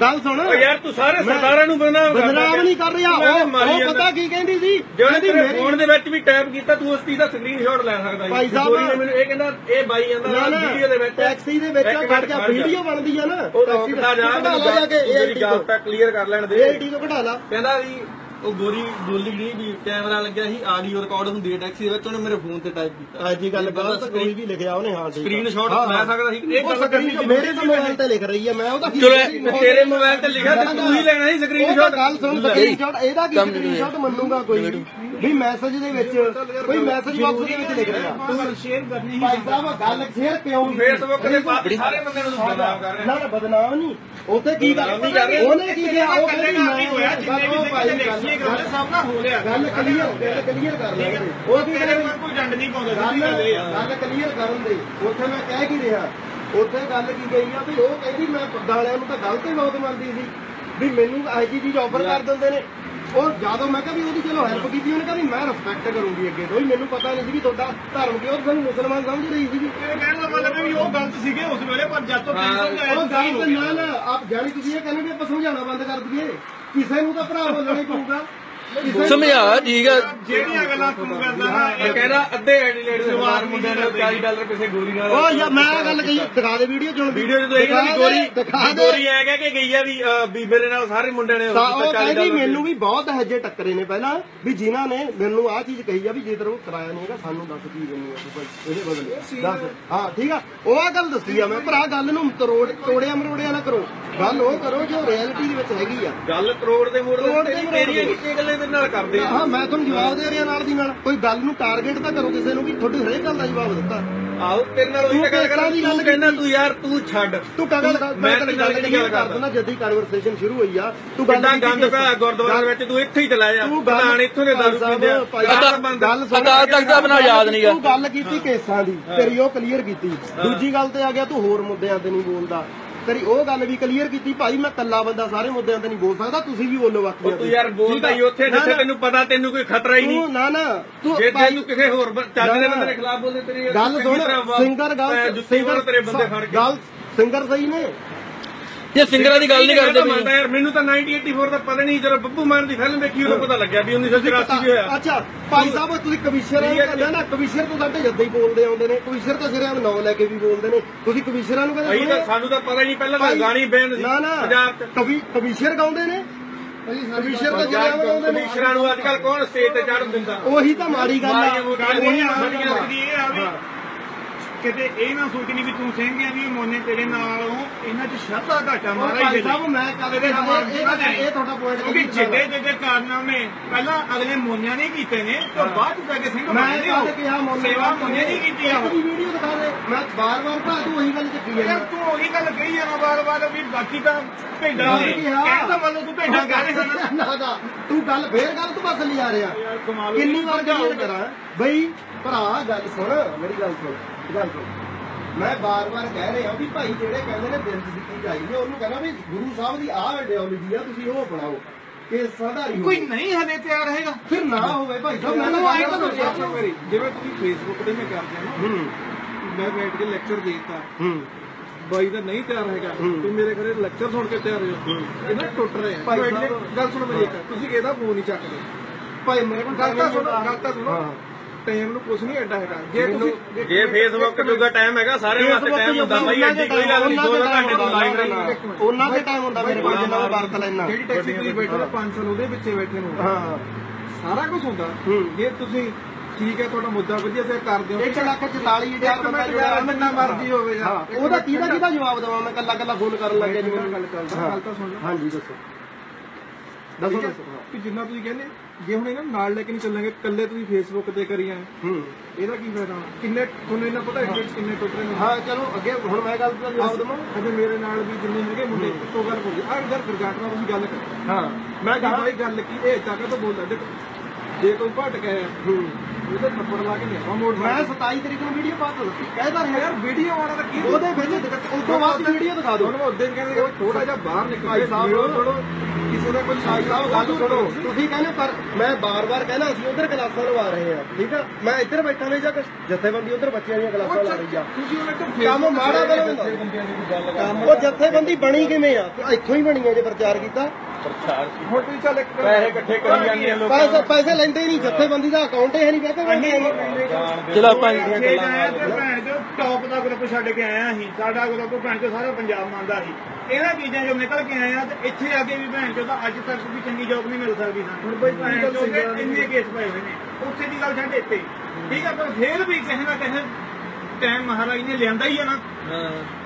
ਗੱਲ ਸੁਣ। ਓ ਯਾਰ ਤੂੰ ਸਾਰੇ ਸਰਦਾਰਾਂ ਨੂੰ ਬਦਨਾਮ ਬਦਨਾਮ ਨਹੀਂ ਕਰ ਰਿਹਾ। ਉਹ। ਪਤਾ ਕੀ ਕਹਿੰਦੀ ਸੀ? ਜਿਹੜੇ ਫੋਨ ਦੇ ਵਿੱਚ ਵੀ ਟੈਪ ਕੀਤਾ ਤੂੰ ਉਸ ਚੀਜ਼ ਦਾ ਸਕਰੀਨਸ਼ਾਟ ਲੈ ਸਕਦਾ। ਭਾਈ ਸਾਹਿਬ, ਨੇ ਮੈਨੂੰ ਇਹ ਕਹਿੰਦਾ ਇਹ ਬਾਈ ਜਾਂਦਾ ਵੀਡੀਓ ਦੇ ਵਿੱਚ ਟੈਕਸੀ ਦੇ ਵਿੱਚ ਖੜ ਜਾ। ਵੀਡੀਓ ਬਣਦੀ ਆ ਨਾ। ਉਹ ਟੈਕਸੀ ਜਾ ਲਾ ਜਾ ਕੇ ਤੋਂ। ਕਲੀਅਰ ਕਰ ਲੈਣ ਦੇ। AIT ਤੋਂ ਕਢਾ ਲਾ। ਕਹਿੰਦਾ ਵੀ ਉਹ ਗੋਰੀ ਬੋਲੀ ਨਹੀਂ ਵੀ ਕੈਮਰਾ ਲੱਗਿਆ ਸੀ ਆਡੀਓ ਰਿਕਾਰਡ ਹੁੰਦੀ ਹੈ ਟੈਕਸੀ ਦੇ ਵਿੱਚ ਉਹਨੇ ਮੇਰੇ ਫੋਨ ਤੇ ਟਾਈਪ ਕੀਤਾ। ਅੱਜ ਗੱਲ ਗਲਤ ਕੋਈ ਵੀ ਲਿਖਿਆ ਉਹਨੇ ਹਾਂ ਠੀਕ। ਸਕਰੀਨਸ਼ਾਟ ਲੈ। ਸਕਦਾ ਸੀ ਇਹ ਗੱਲ ਕਰਨੀ ਮੇਰੇ ਤੋਂ ਮੋਬਾਈਲ ਤੇ ਲਿਖ ਰਹੀ ਹੈ ਮੈਂ ਉਹਦਾ ਚਲੋ ਤੇਰੇ ਮੋਬਾਈਲ ਤੇ ਲਿਖਿਆ ਤੇ ਤੂੰ ਹੀ ਲੈਣਾ ਸੀ ਸਕਰੀਨਸ਼ਾਟ ਗੱਲ ਸੁਣ ਸਕਰੀਨਸ਼ਾਟ ਇਹਦਾ ਕੀ ਸਕਰੀਨਸ਼ਾਟ ਮੰਨੂਗਾ ਕੋਈ ਵੀ? ਮੈਸੇਜ ਦੇ ਵਿੱਚ ਕੋਈ ਮੈਸੇਜ ਬਾਕਸ ਦੇ ਵਿੱਚ ਲਿਖ ਰਿਹਾ। ਤੂੰ ਸ਼ੇਅਰ ਕਰਨੀ ਹੀ ਭਾਈ ਸਾਹਿਬ ਗੱਲ ਸ਼ੇਅਰ ਕਿਉਂ ਨਹੀਂ ਫੇਸਬੁੱਕ ਤੇ ਸਾਰੇ ਬੰਦੇ ਨੂੰ ਬਦਨਾਮ ਕਰ ਰਿਹਾ। ਨਾ ਨਾ ਬਦਨਾਮ ਨਹੀਂ। ਉੱਥੇ ਕੀ ਗੱਲ। ਉਹਨੇ ਕੀ ਕਿਹਾ? ਉਹ ਕਹਿੰਦੀ ਨਹੀਂ ਹੋਇਆ ਜਿੰਨੇ ਵੀ ਉਹ ਸਿੰਘ ਭਾਈ ਨੇ ਦੇਖੀ ਇਹ ਗੱਲ ਸਭ ਨਾਲ ਹੋ ਰਿਹਾ ਗੱਲ ਕਲੀਅਰ ਗੱਲ ਕਲੀਅਰ ਕਰ ਲੈ ਉਹ ਕੀ ਤੇਰੇ ਗੱਲ ਮਨ ਕੋਈ ਡੰਡ ਨਹੀਂ ਪਾਉਂਦਾ ਗੱਲ ਸਿੱਧੀ ਗੱਲ ਇਹ ਆ। ਗੱਲ ਕਲੀਅਰ ਕਰਨ ਦੇ। ਉੱਥੇ ਮੈਂ ਕਹਿ ਕੀ ਰਿਹਾ ਉੱਥੇ ਗੱਲ ਕੀ ਗਈ ਆ ਵੀ ਉਹ ਕਹਿੰਦੀ ਮੈਂ ਪੱਗਾਂ ਵਾਲਿਆਂ ਨੂੰ ਤਾਂ ਗਲਤ ਹੀ ਬਹੁਤ ਮੰਨਦੀ ਸੀ ਵੀ ਮੈਨੂੰ ਇਹੋ ਜਿਹੀ ਚੀਜ਼ ਆਫਰ ਕਰ ਦਿੰਦੇ ਨੇ। ਉਹ ਜਦੋਂ ਮੈਂ ਕਿਹਾ ਵੀ ਉਹਦੀ ਚਲੋ ਹੈਲਪ ਕੀਤੀ ਉਹਨੇ ਕਿਹਾ ਵੀ ਮੈਂ ਰਿਸਪੈਕਟ ਕਰੂੰਗੀ ਅੱਗੇ ਤੋਂ ਮੈਨੂੰ ਪਤਾ ਨਹੀਂ ਸੀ ਵੀ ਤੁਹਾਡਾ ਧਰਮ ਕੀ ਉਹ ਸਾਨੂੰ ਮੁਸਲਮਾਨ ਸਮਝ ਰਹੀ ਸੀ ਇਹ ਕਹਿਣ ਦਾ ਮਤਲਬ ਹੈ ਵੀ ਉਹ ਗਲਤ ਸੀਗੇ ਉਸ ਵੇਲੇ ਪਰ ਜਦ ਤੋਂ ਤੁਸੀਂ ਸਮਝਾਇਆ ਉਹ ਤੁਸੀਂ ਗੱਲ ਨਾ ਨਾ ਆਪ ਜਾਣੀ ਤੁਸੀਂ ਇਹ ਕਹਿੰਦੇ ਵੀ ਆਪਾਂ ਸਮਝਾਉਣਾ ਬੰਦ ਕਰ ਦਈਏ। ਕਿਸੇ ਨੂੰ ਤਾਂ ਭਰਾ ਬੋਲਣਾ ਹੀ ਪਊਗਾ। ਸਮਝਾ ਠੀਕ ਹੈ ਜਿਹੜੀਆਂ ਗੱਲਾਂ ਤੂੰ ਕਰਦਾ ਨਾ ਇਹ ਕਹਿੰਦਾ ਅੱਧੇ ਐਡੀਲੇਟ ਦੇ ਬਾਹਰ ਮੁੰਡਿਆਂ ਨੇ 40 ਡਾਲਰ ਕਿਸੇ ਗੋਰੀ ਨਾਲ। ਉਹ ਯਾਰ ਮੈਂ ਗੱਲ ਕਹੀ ਦਿਖਾ ਦੇ ਵੀਡੀਓ ਚ ਹੁਣ ਵੀਡੀਓ ਚ ਦੇਖਿਆ ਵੀ ਗੋਰੀ ਦਿਖਾ ਦੇ ਗੋਰੀ ਐ ਕਹਿ ਕੇ ਗਈ ਆ ਵੀ ਵੀ ਮੇਰੇ ਨਾਲ ਸਾਰੇ ਮੁੰਡਿਆਂ ਨੇ ਉਹ 40 ਕਹਿੰਦੀ ਡਾਲਰ ਮੈਨੂੰ ਵੀ ਬਹੁਤ ਹਜੇ ਟੱਕਰੇ ਨੇ ਪਹਿਲਾਂ ਵੀ ਜਿਨ੍ਹਾਂ ਨੇ ਮੈਨੂੰ ਆਹ ਚੀਜ਼ ਕਹੀ ਆ ਵੀ ਜੇ ਤੇਰੇ ਕੋਲ ਕਿਰਾਇਆ ਨਹੀਂ ਹੈਗਾ ਸਾਨੂੰ ਦੱਸ ਕੀ ਦੇਣੀ ਆ ਤੂੰ ਭਾਈ ਇਹਦੇ ਬਦਲੇ। ਦੱਸ। ਹਾਂ ਠੀਕ ਆ। ਉਹ ਆ ਗੱਲ ਦੱਸੀ ਆ ਮੈਂ ਭਰਾ ਗੱਲ ਨੂੰ ਤਰੋੜ ਤੋੜਿਆ ਮਰੋੜਿਆ ਨਾ ਕਰੋ। ਗੱਲ ਉਹ ਕਰੋ ਜੋ ਰਿਐਲਿਟੀ ਦੇ ਵਿੱਚ ਹੈਗੀ ਆ। ਗੱਲ ਕਰੋੜ ਦੇ ਮੋੜ ਦੇ ਤੇਰੀ ਦੇ। ਕਿੱਥੇ ਗੱਲਾਂ ਮੇਰੇ ਨਾਲ ਕਰਦੇ ਆ। ਹਾਂ ਮੈਂ ਤੁਹਾਨੂੰ ਜਵਾਬ ਦੇ ਰਿਹਾ ਨਾਲ ਦੀ ਨਾਲ। ਕੋਈ ਗੱਲ ਨੂੰ ਟਾਰਗੇਟ ਤਾਂ ਕਰੋ ਕਿਸੇ ਨੂੰ ਵੀ ਤੁਹਾਡੀ ਹਰੇਕ ਗੱਲ ਦਾ ਜਵਾਬ ਦਿੱਤਾ। ਆਹੋ ਤੇਰੇ ਨਾਲ ਉਹੀ ਗੱਲ ਕਰ ਤੂੰ ਗੱਲ ਕਹਿੰਦਾ। ਤੂੰ ਯਾਰ ਤੂੰ ਛੱਡ। ਤੂੰ ਕਗਲ ਮੈਂ ਤੇਰੇ ਨਾਲ ਕਿਹੜੀ ਗੱਲ ਕਰਦਾ? ਦਿੰਦਾ ਜਦ ਹੀ ਕਨਵਰਸੇਸ਼ਨ ਸ਼ੁਰੂ ਹੋਈ ਆ। ਤੂੰ ਕਿੰਨਾ ਗੰਦ ਪਿਆ ਗੁਰਦੁਆਰੇ ਵਿੱਚ ਤੂੰ ਇੱਥੇ ਹੀ ਚਲਾ ਜਾ। ਤੂੰ ਗੱਲ- ਪ੍ਰਧਾਨ ਇੱਥੋਂ ਦੇ ਦਾਰੂ ਪੀਂਦੇ ਗੱਲ ਸੁਣ। ਅਕਾਲ ਤਖਤ ਦਾ ਬਣਾ ਯਾਦ ਨਹੀਂਗਾ ਤੂੰ ਗੱਲ ਕੀਤੀ ਕੇਸਾਂ ਦੀ ਤੇਰੀ ਉਹ ਕਲੀਅਰ ਕੀਤੀ। ਦੂਜੀ ਗੱਲ ਤੇ ਆ ਗਿਆ ਤੂੰ ਹੋਰ ਮੁੱਦਿਆਂ ਤੇ ਨਹੀਂ ਬੋਲਦਾ। ਤੇਰੀ ਉਹ ਗੱਲ ਵੀ ਕਲੀਅਰ ਕੀਤੀ ਭਾਈ ਮੈਂ ਕੱਲਾ ਬੰਦਾ ਸਾਰੇ ਮੁੱਦਿਆਂ ਤੇ ਨਹੀਂ ਬੋਲ ਸਕਦਾ ਤੁਸੀਂ ਵੀ ਬੋਲੋ ਬਾਕੀ ਤੂੰ ਯਾਰ ਬੋਲਦਾ ਹੀ ਉੱਥੇ ਜਿੱਥੇ ਤੈਨੂੰ ਪਤਾ ਤੈਨੂੰ ਕੋਈ ਖਤਰਾ ਹੀ ਨਹੀਂ। ਤੂੰ ਨਾ ਨਾ। ਤੂੰ ਜੇ ਤੈਨੂੰ ਕਿਸੇ ਹੋਰ ਚੱਜ ਦੇ ਬੰਦੇ ਦੇ ਖਿਲਾਫ ਬੋਲਦੇ ਤੇਰੀ ਗੱਲ ਸੁਣ ਸਿੰਗਰ ਗੱਲ ਮਾਰ ਤੇਰੇ ਬੰਦੇ ਫੜ ਕੇ। ਗੱਲ ਸਿੰਗਰ ਸਹੀ ਨੇ। ਜੇ ਸਿੰਗਰਾਂ ਦੀ ਗੱਲ ਨਹੀਂ ਕਰਦੇ ਮੈਂ ਵੀ ਤਾਂ ਯਾਰ ਮੈਨੂੰ ਤਾਂ 1984 ਦਾ ਪਤਾ ਨਹੀਂ ਜਦੋਂ ਬੱਬੂ ਮਾਨ ਦੀ ਫਿਲਮ ਦੇਖੀ ਉਦੋਂ ਪਤਾ ਲੱਗਿਆ ਵੀ 1984 ਵੀ ਹੋਇਆ। ਅੱਛਾ ਭਾਈ ਸਾਹਿਬ ਤੁਸੀਂ ਕਮਿਸ਼ਨਰ ਕਹਿੰਦੇ ਨਾ ਕਮਿਸ਼ਨਰ ਤੋਂ ਸਾਡੇ ਜੱਦੇ ਹੀ ਬੋਲਦੇ ਆਉਂਦੇ ਨੇ ਕਮਿਸ਼ਨਰ ਤਾਂ ਸਿਰੇ ਨਾਂ ਲੈ ਕੇ ਵੀ ਬੋਲਦੇ ਨੇ। ਤੁਸੀਂ ਕਮਿਸ਼ਨਰਾਂ ਨੂੰ ਕਹਿੰਦੇ ਤਾਂ ਸਾਨੂੰ ਤਾਂ ਪਤਾ ਹੀ ਨਹੀਂ ਪਹਿਲਾਂ ਤਾਂ ਭਾਈ- ਗਾਣੀ ਬੈਨ ਸੀ ਨਾ ਨਾ ਕਵੀ ਕਮਿਸ਼ਨਰ ਗਾਉਂਦੇ ਨੇ। ਕਮਿਸ਼ਨਰ ਤਾਂ ਜਿਹੜਾ ਗਾਉਂਦੇ ਨੇ। ਕਮਿਸ਼ਨਰਾਂ ਨੂੰ ਅੱਜ ਕੱਲ ਕੌਣ ਸਟੇਜ ਤੇ ਚੜ੍ਹ ਦਿੰਦਾ? ਉਹੀ ਤਾਂ ਮਾੜੀ ਗੱਲ ਆ। ਲੱਗਦੀ ਇਹ ਆ ਵੀ ਕਿਤੇ ਇਹ ਨਾ ਸੋਚਣੀ ਵੀ ਤੂੰ ਸਿੰਘ ਆ ਵੀ ਮੋਨੇ ਤੇਰੇ ਨਾਲੋਂ ਇਹਨਾਂ 'ਚ ਸ਼ਰਧਾ ਘਾਟਾ ਭਾਈ ਦੇ ਸਾਹਿਬ ਮੈਂ ਕਦੇ ਇਹ ਤੁਹਾਡਾ ਪੁਆਇੰਟ ਕਿਉਂਕਿ ਜਿੱਡੇ ਜਿੱਡੇ ਕਾਰਨਾਮੇ ਪਹਿਲਾਂ ਅਗਲੇ ਮੋਨਿਆਂ ਨੇ ਕੀਤੇ ਨੇ ਤੇ ਬਾਅਦ ਚ ਜਾ ਕੇ ਸਿੰਘ ਮੈਂ ਕਦੇ ਕਿਹਾ ਮੋਨੇ ਸੇਵਾ ਮੋਨੇ ਨਹੀਂ ਕੀਤੀ ਆ ਵੀਡੀਓ ਦਿਖਾ ਦੇ। ਮੈਂ ਬਾਰ-ਬਾਰ ਭਰਾ ਤੂੰ ਉਹੀ ਗੱਲ ਚੱਕੀ ਯਾਰ ਜਾਂਦਾ ਤੂੰ ਉਹੀ ਗੱਲ ਕਹੀ ਜਾਣਾ ਬਾਰ-ਬਾਰ ਵੀ ਬਾਕੀ ਤਾਂ ਭੇਡਾਂ ਨੇ ਕਿਹਾ। ਕਹਿਣ ਦਾ ਮਤਲਬ ਤੂੰ ਭੇਡਾਂ ਕਹਿ ਰਿਹਾ ਨਾ। ਤੂੰ ਗੱਲ ਫੇਰ ਗੱਲ ਤੂੰ ਬਸ ਲਿਆ ਰਿਹਾ। ਯਾਰ ਕਮਾਲ ਹੋ ਗਈ। ਕਿੰਨੀ ਵਾਰ ਕਲੀਅਰ ਕਰਾਂ। ਬਈ ਭਰਾ ਗੱਲ ਸੁਣ। ਮੇਰੀ ਗੱਲ ਸੁਣ। ਗੱਲ ਸੁਣ। ਮੈਂ ਬਾਰ-ਬਾਰ ਕਹਿ ਰਿਹਾ ਵੀ ਭਾਈ ਜਿਹੜੇ ਕਹਿੰਦੇ ਨੇ ਦਿਲ ਦੀ ਸਿੱਖੀ ਚਾਹੀਦੀ ਹੈ ਉਹਨੂੰ ਕਹਿੰਦਾ ਵੀ ਗੁਰੂ ਸਾਹਿਬ ਦੀ ਆਹ ਆਈਡੀਓਲੋਜੀ ਆ ਤੁਸੀਂ ਉਹ ਅਪਣਾਓ। ਕਿ ਸਾਧਾਰੀ ਕੋਈ ਨਹੀਂ ਹਲੇ ਤਿਆਰ ਹੈਗਾ। ਫਿਰ ਨਾ ਹੋਵੇ ਭਾਈ ਸਾਹਿਬ ਮੈਂ ਤਾਂ ਤਾਂ ਦੱਸਿਆ ਮੇਰੀ ਜਿਵੇਂ ਤੁਸੀਂ ਫੇਸਬੁੱਕ ਤੇ ਮੈਂ ਕਰਦੇ ਨਾ ਹੂੰ। ਮੈਂ ਬੈਠ ਕੇ ਲੈਕਚਰ ਦੇਤਾ। ਹੂੰ। ਬਾਈ ਦਾ ਨਹੀਂ ਤਿਆਰ ਹੈਗਾ। ਤੂੰ ਮੇਰੇ ਘਰੇ ਲੈਕਚਰ ਸੁਣ ਕੇ ਤਿਆਰ ਹੋ ਇਹ ਨਾ ਟੁੱਟ ਰਹੇ ਆ ਭਾਈ ਗੱਲ ਸੁਣੋ ਮੇਰੀ ਇੱਕ। ਤੁਸੀਂ ਇਹਦਾ ਫੋਨ ਨਹੀਂ ਚੱਕਦੇ ਭਾਈ ਮੇਰੇ ਕੋਲ ਗੱਲ ਤਾਂ ਸੁਣੋ ਗੱਲ ਤਾਂ ਸੁਣੋ। ਹਾਂ। ਟਾਈਮ ਨੂੰ ਕੁਝ ਨਹੀਂ ਐਡਾ ਹੈਗਾ। ਜੇ ਤੁਸੀਂ ਜੇ ਫੇਸਬੁੱਕ ਜੁਗਾ ਟਾਈਮ ਹੈਗਾ ਸਾਰੇ ਵਾਸਤੇ ਟਾਈਮ ਹੁੰਦਾ ਬਾਈ ਐਡੀ ਕੋਈ ਗੱਲ ਨਹੀਂ ਦੋ ਦੋ ਘੰਟੇ ਤੋਂ ਲਾਈਵ ਰਹੀ ਉਹਨਾਂ ਦੇ ਟਾਈਮ ਹੁੰਦਾ ਮੇਰੇ ਕੋਲ ਜਿੰਨਾ ਮੈਂ ਵਰਤ ਲੈਣਾ। ਜਿਹੜੀ ਟੈਕਸੀ ਤੁਸੀਂ ਬੈਠੇ ਨੇ 5 ਸਾਲ ਉਹਦੇ ਵਿੱਚੇ ਬੈਠੇ ਨੂੰ। ਹਾਂ। ਸਾਰਾ ਕੁਝ ਹੁੰਦਾ। ਜੇ ਤੁਸੀਂ ਠੀਕ ਹੈ ਤੁਹਾਡਾ ਮੁੱਦਾ ਵਧੀਆ ਤੇ ਕਰਦੇ ਹੋ। 1 ਲੱਖ 44 ਹਜ਼ਾਰ ਇੱਕ ਬੰਦਾ ਮਿੰਟ ਜੁੜਿਆ ਜਿੰਨਾ ਮਰਜ਼ੀ ਹੋਵੇ ਯਾਰ। ਉਹਦਾ ਕਿਹਦਾ ਕਿਹਦਾ ਜਵਾਬ ਦੇਵਾਂ ਮੈਂ? ਕੱਲਾ ਕੱਲਾ ਫੋਨ ਕਰਨ ਲੱਗਿਆ ਜੀ ਗੱਲ ਕਰਦਾ ਗੱਲ ਤਾਂ ਸੁਣ ਹਾਂਜੀ ਦੱਸੋ। ਦੱਸੋ ਕਿ ਜਿੰਨਾ ਤੁਸੀਂ ਕਹਿੰਦੇ ਜੇ ਹੁਣ ਇਹਨਾਂ ਨਾਲ ਲੈ ਕੇ ਨਹੀਂ ਚੱਲਾਂਗੇ ਇਕੱਲੇ ਤੁਸੀਂ ਫੇਸਬੁੱਕ ਤੇ ਕਰੀ ਆਏ ਹੂੰ। ਇਹਦਾ ਕੀ ਫਾਇਦਾ? ਕਿੰਨੇ ਤੁਹਾਨੂੰ ਇਹਨਾਂ ਪਤਾ ਹੈ ਕਿੰਨੇ ਟੁੱਟ ਰਹੇ ਨੇ? ਹਾਂ ਚਲੋ ਅੱਗੇ ਹੁਣ ਮੈਂ ਗੱਲ ਦਾ ਜਵਾਬ ਦੇਵਾਂ। ਅਜੇ ਮੇਰੇ ਨਾਲ ਵੀ ਜਿੰਨੇ ਹੈਗੇ ਮੁੰਡੇ ਇੱਕੋ ਗੱਲ ਬੋਲੀ ਆ ਇਧਰ ਗਰਗਾਟਣਾ ਤੁਸੀਂ ਗੱਲ ਕਰ। ਹਾਂ ਮੈਂ ਕਹਾ ਭਾਈ ਗੱਲ ਕੀ? ਇਹ ਤਾਂ ਤੋਂ ਬੋਲਦਾ ਦੇਖੋ। ਜੇ ਕੋਈ ਭਟਕ ਹੈ ਹੂੰ। ਉਹਦੇ ਥੱਪੜ ਲਾ ਕੇ ਲਿਆਵਾ ਮੋੜ ਮੈਂ 27 ਤਰੀਕ ਨੂੰ ਵੀਡੀਓ ਪਾ ਦਿੱਤੀ ਕਹਿਦਾ ਰਿਹਾ। ਯਾਰ ਵੀਡੀਓ ਆਉਣਾ ਤਾਂ ਕੀ ਉਹਦੇ ਵਿੱਚ ਉਸ ਤੋਂ ਬਾਅਦ ਵੀਡੀਓ ਦਿਖਾ ਦਿਓ। ਉਹਦੇ ਕਹਿੰਦੇ ਥੋੜਾ ਜਿਹਾ ਬਾਹਰ ਨਿਕਲ ਭਾਈ ਸਾਹਿਬ, ਕਿਸੇ ਦਾ ਕੋਈ ਸਾਹਿਬ ਗੱਲ ਸੁਣੋ। ਤੁਸੀਂ ਕਹਿੰਦੇ ਪਰ ਮੈਂ ਬਾਰ-ਬਾਰ ਕਹਿੰਦਾ ਅਸੀਂ ਉਧਰ ਕਲਾਸਾਂ ਲਵਾ ਰਹੇ ਹਾਂ ਠੀਕ ਆ? ਮੈਂ ਇੱਧਰ ਬੈਠਾ ਨਹੀਂ ਜਾਂ ਜਥੇਬੰਦੀ ਉਧਰ ਬੱਚਿਆਂ ਦੀਆਂ ਕਲਾਸਾਂ ਲਾ ਰਹੀ ਆ। ਤੁਸੀਂ ਉਹਨਾਂ ਤੋਂ ਕੰਮ ਮਾੜਾ ਬਣਾਉਂਦਾ ਉਹ ਜਥੇਬੰਦੀ ਬਣੀ ਕਿਵੇਂ ਆ? ਇੱਥੋਂ ਹੀ ਬਣੀ ਆ ਜੇ ਪ੍ਰਚਾਰ ਕੀਤਾ। ਹੁਣ ਤੁਸੀਂ ਚੱਲ ਇੱਕ ਪੈਸੇ ਇਕੱਠੇ ਕਰੀ ਜਾਂਦੇ ਆ ਲੋਕ ਪੈਸੇ ਪੈਸੇ ਲੈਂਦੇ ਹੀ ਨਹੀਂ ਜਥੇਬੰਦੀ ਦਾ ਅਕਾਊਂਟ ਹੀ ਨਹੀਂ ਹੈਗੇ। ਚਲੋ ਆਪਾਂ ਜੇ ਜਾਇਆ ਤੇ ਭੈਣ ਚੋ ਟੌਪ ਦਾ ਗਰੁੱਪ ਛੱਡ ਕੇ ਆਇਆ ਅਸੀਂ। ਸਾਡਾ ਗਰੁੱਪ ਭੈਣ ਚੋ ਸਾਰਾ ਪੰਜਾਬ ਮੰਨਦਾ ਸੀ। ਇਹਨਾਂ ਚੀਜ਼ਾਂ ਜੋ ਨਿਕਲ ਕੇ ਆਏ ਆ ਤੇ ਇੱਥੇ ਆ ਕੇ ਵੀ ਭੈਣ ਚੋ ਤਾਂ ਅੱਜ ਤੱਕ ਵੀ ਚੰਗੀ ਜੌਬ ਨਹੀਂ ਮਿਲ ਸਕਦੀ ਸਾਨੂੰ। ਹੁਣ ਬਈ ਭੈਣ ਗੱਲ ਦੀ ਇੰਨੇ ਕੇਸ ਪਏ ਹੋਏ ਨੇ। ਉੱਥੇ ਦੀ ਗੱਲ ਛੱਡ ਇੱਥੇ ਠੀਕ ਆ ਪਰ ਫੇਰ ਵੀ ਕਿਸੇ ਨਾ ਕਿਸੇ ਟਾਈਮ ਮਹਾਰਾਜ ਨੇ ਲਿਆਂਦਾ ਹੀ ਆ ਨਾ।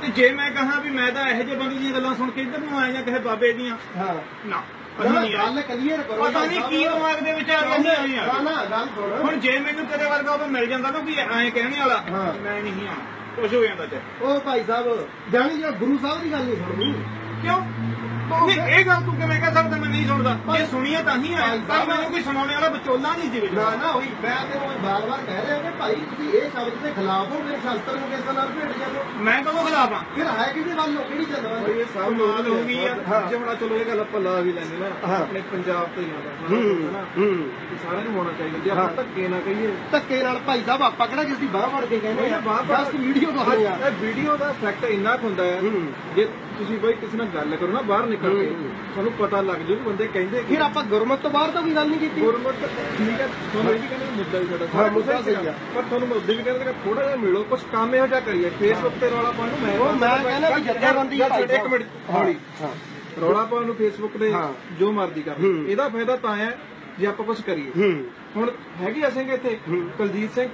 ਤੇ ਜੇ ਮੈਂ ਕਹਾਂ ਵੀ ਮੈਂ ਤਾਂ ਇਹੋ ਜਿਹੇ ਬੰਦੇ ਦੀਆਂ ਗੱਲਾਂ ਸੁਣ ਕੇ ਇੱਧਰ ਨੂੰ ਆਇਆ ਜਾਂ ਕਿਸੇ ਬਾਬੇ ਦੀਆਂ ਹਾਂ। ਨਾ। ਗੱਲ ਕਲੀਅਰ ਕਰੋ ਪਤਾ ਨਹੀਂ ਕੀ ਦਿਮਾਗ ਦੇ ਵਿੱਚ ਆ ਸੁਣ ਹੁਣ ਜੇ ਮੈਨੂੰ ਤੇਰੇ ਵਰਗਾ ਉਹ ਮਿਲ ਜਾਂਦਾ ਨਾ ਵੀ ਐਂ ਕਹਿਣੇ ਵਾਲਾ। ਮੈਂ ਨਹੀਂ ਆ। ਕੁਝ ਹੋ ਜਾਂਦਾ ਤੇ। ਉਹ ਭਾਈ ਸਾਹਿਬ ਜਾਣੀ ਜਿਹੜਾ ਗੁਰੂ ਸਾਹਿਬ ਦੀ ਗੱਲ ਨਹੀਂ ਸੁਣਨੀ। ਕਿਉਂ? ਨਹੀਂ ਇਹ ਗੱਲ ਤੂੰ ਕਿਵੇਂ ਕਹਿ ਸਕਦਾ? ਮੈਂ ਨਹੀਂ ਸੁਣਦਾ। ਇਹ ਸੁਣੀਏ ਤਾਂ ਹੀ ਆਇਆ ਪਰ ਮੈਨੂੰ ਕੋਈ ਸੁਣਾਉਣੇ ਵਾਲਾ ਵਿਚੋਲਾ ਨਹੀਂ ਸੀ ਵਿੱਚ। ਨਾ ਨਾ ਹੋਈ ਮੈਂ ਤੇ ਉਹ ਬਾਰ-ਬਾਰ ਕਹਿ ਰਿਹਾ ਕਿ ਭਾਈ ਤੁਸੀਂ ਇਹ ਸ਼ਬਦ ਦੇ ਖਿਲਾਫ ਹੋ ਮੇਰੇ ਸ਼ਾਸਤਰ ਨੂੰ ਕਿਸ ਨਾਲ ਭੇਟ ਜਾਂਦੇ ਮੈਂ ਕਦੋਂ ਖਿਲਾਫ ਆ ਫਿਰ ਹੈ ਕਿਹਦੇ ਵੱਲ ਹੋ ਕਿਹੜੀ ਚੱਲਦਾ ਬਈ ਇਹ ਸਭ ਲੋਕ ਕਮਾਲ ਹੋ ਗਈ ਆ। ਜੇ ਹੁਣ ਚਲੋ ਇਹ ਗੱਲ ਆਪਾਂ ਲਾ ਵੀ ਲੈਂਦੇ ਨਾ ਹਾਂ। ਆਪਣੇ ਪੰਜਾਬ ਤੋਂ ਹੀ ਆਉਂਦਾ ਹੂੰ ਸਾਰਿਆਂ ਨੂੰ ਹੋਣਾ ਚਾਹੀਦਾ। ਜੇ ਆਪਾਂ ਹਾਂ। ਧੱਕੇ ਨਾ ਕਹੀਏ। ਧੱਕੇ ਨਾਲ ਭਾਈ ਸਾਹਿਬ ਆਪਾਂ ਕਿਹੜਾ ਦੀ ਬਾਹ ਫੜ ਕੇ ਕਹਿੰਦੇ ਆ? ਬਾਹਰ ਬਾਹਰ ਜਸਟ ਵੀਡੀਓ ਦਿਖਾਉਂਦੇ ਆ। ਇਹ ਵੀਡੀਓ ਦਾ ਇਫੈਕਟ ਇੰਨਾ ਕੁ ਹੁੰਦਾ ਹੂੰ। ਜੇ ਤੁਸੀਂ ਬਈ ਕਿਸੇ ਨਾਲ ਗੱਲ ਕਰੋ ਨਾ ਬਾਹਰ ਨਿਕਲ ਹੂੰ। ਤੁਹਾਨੂੰ ਪਤਾ ਲੱਗ ਜੂ ਕਿ ਬੰਦੇ ਕਹਿੰਦੇ ਫਿਰ ਆਪਾਂ ਗੁਰਮਤ ਤੋਂ ਬਾਹਰ ਤਾਂ ਵੀ ਗੱਲ ਨਹੀਂ ਕੀਤੀ ਗੁਰਮਤ ਠੀਕ ਹੈ ਤੁਹਾਨੂੰ ਇਹ ਵੀ ਕਹਿੰਦੇ ਮੁੱਦਾ ਵੀ ਸਾਡਾ ਹਾਂ, ਮੁੱਦਾ ਸਹੀ ਆ। ਪਰ ਤੁਹਾਨੂੰ ਮੁੱਦੇ ਵੀ ਕਹਿੰਦੇ ਕਿ ਥੋੜਾ ਜਿਹਾ ਮਿਲੋ ਕੁਝ ਕੰਮ ਇਹੋ ਜਿਹਾ ਕਰੀਏ ਫੇਸਬੁੱਕ ਤੇ ਰੌਲਾ ਪਾਉਣ ਨੂੰ ਮੈਂ ਉਹ ਮੈਂ ਕਹਿੰਦਾ ਵੀ ਜਥੇਬੰਦੀ ਭਾਈ ਇੱਕ ਮਿੰਟ ਹੌਲੀ ਹਾਂ ਰੌਲਾ ਪਾਉਣ ਨੂੰ ਫੇਸਬੁੱਕ ਤੇ। ਜੋ ਮਰਜ਼ੀ ਕਰ। ਇਹਦਾ ਫਾਇਦਾ ਤਾਂ ਹੈ ਜੇ ਆਪਾਂ ਕੁਝ ਕਰੀਏ ਹੁਣ ਹੈਗੇ ਅਸੀਂ ਇੱਥੇ। ਕੁਲਜੀਤ ਸਿੰਘ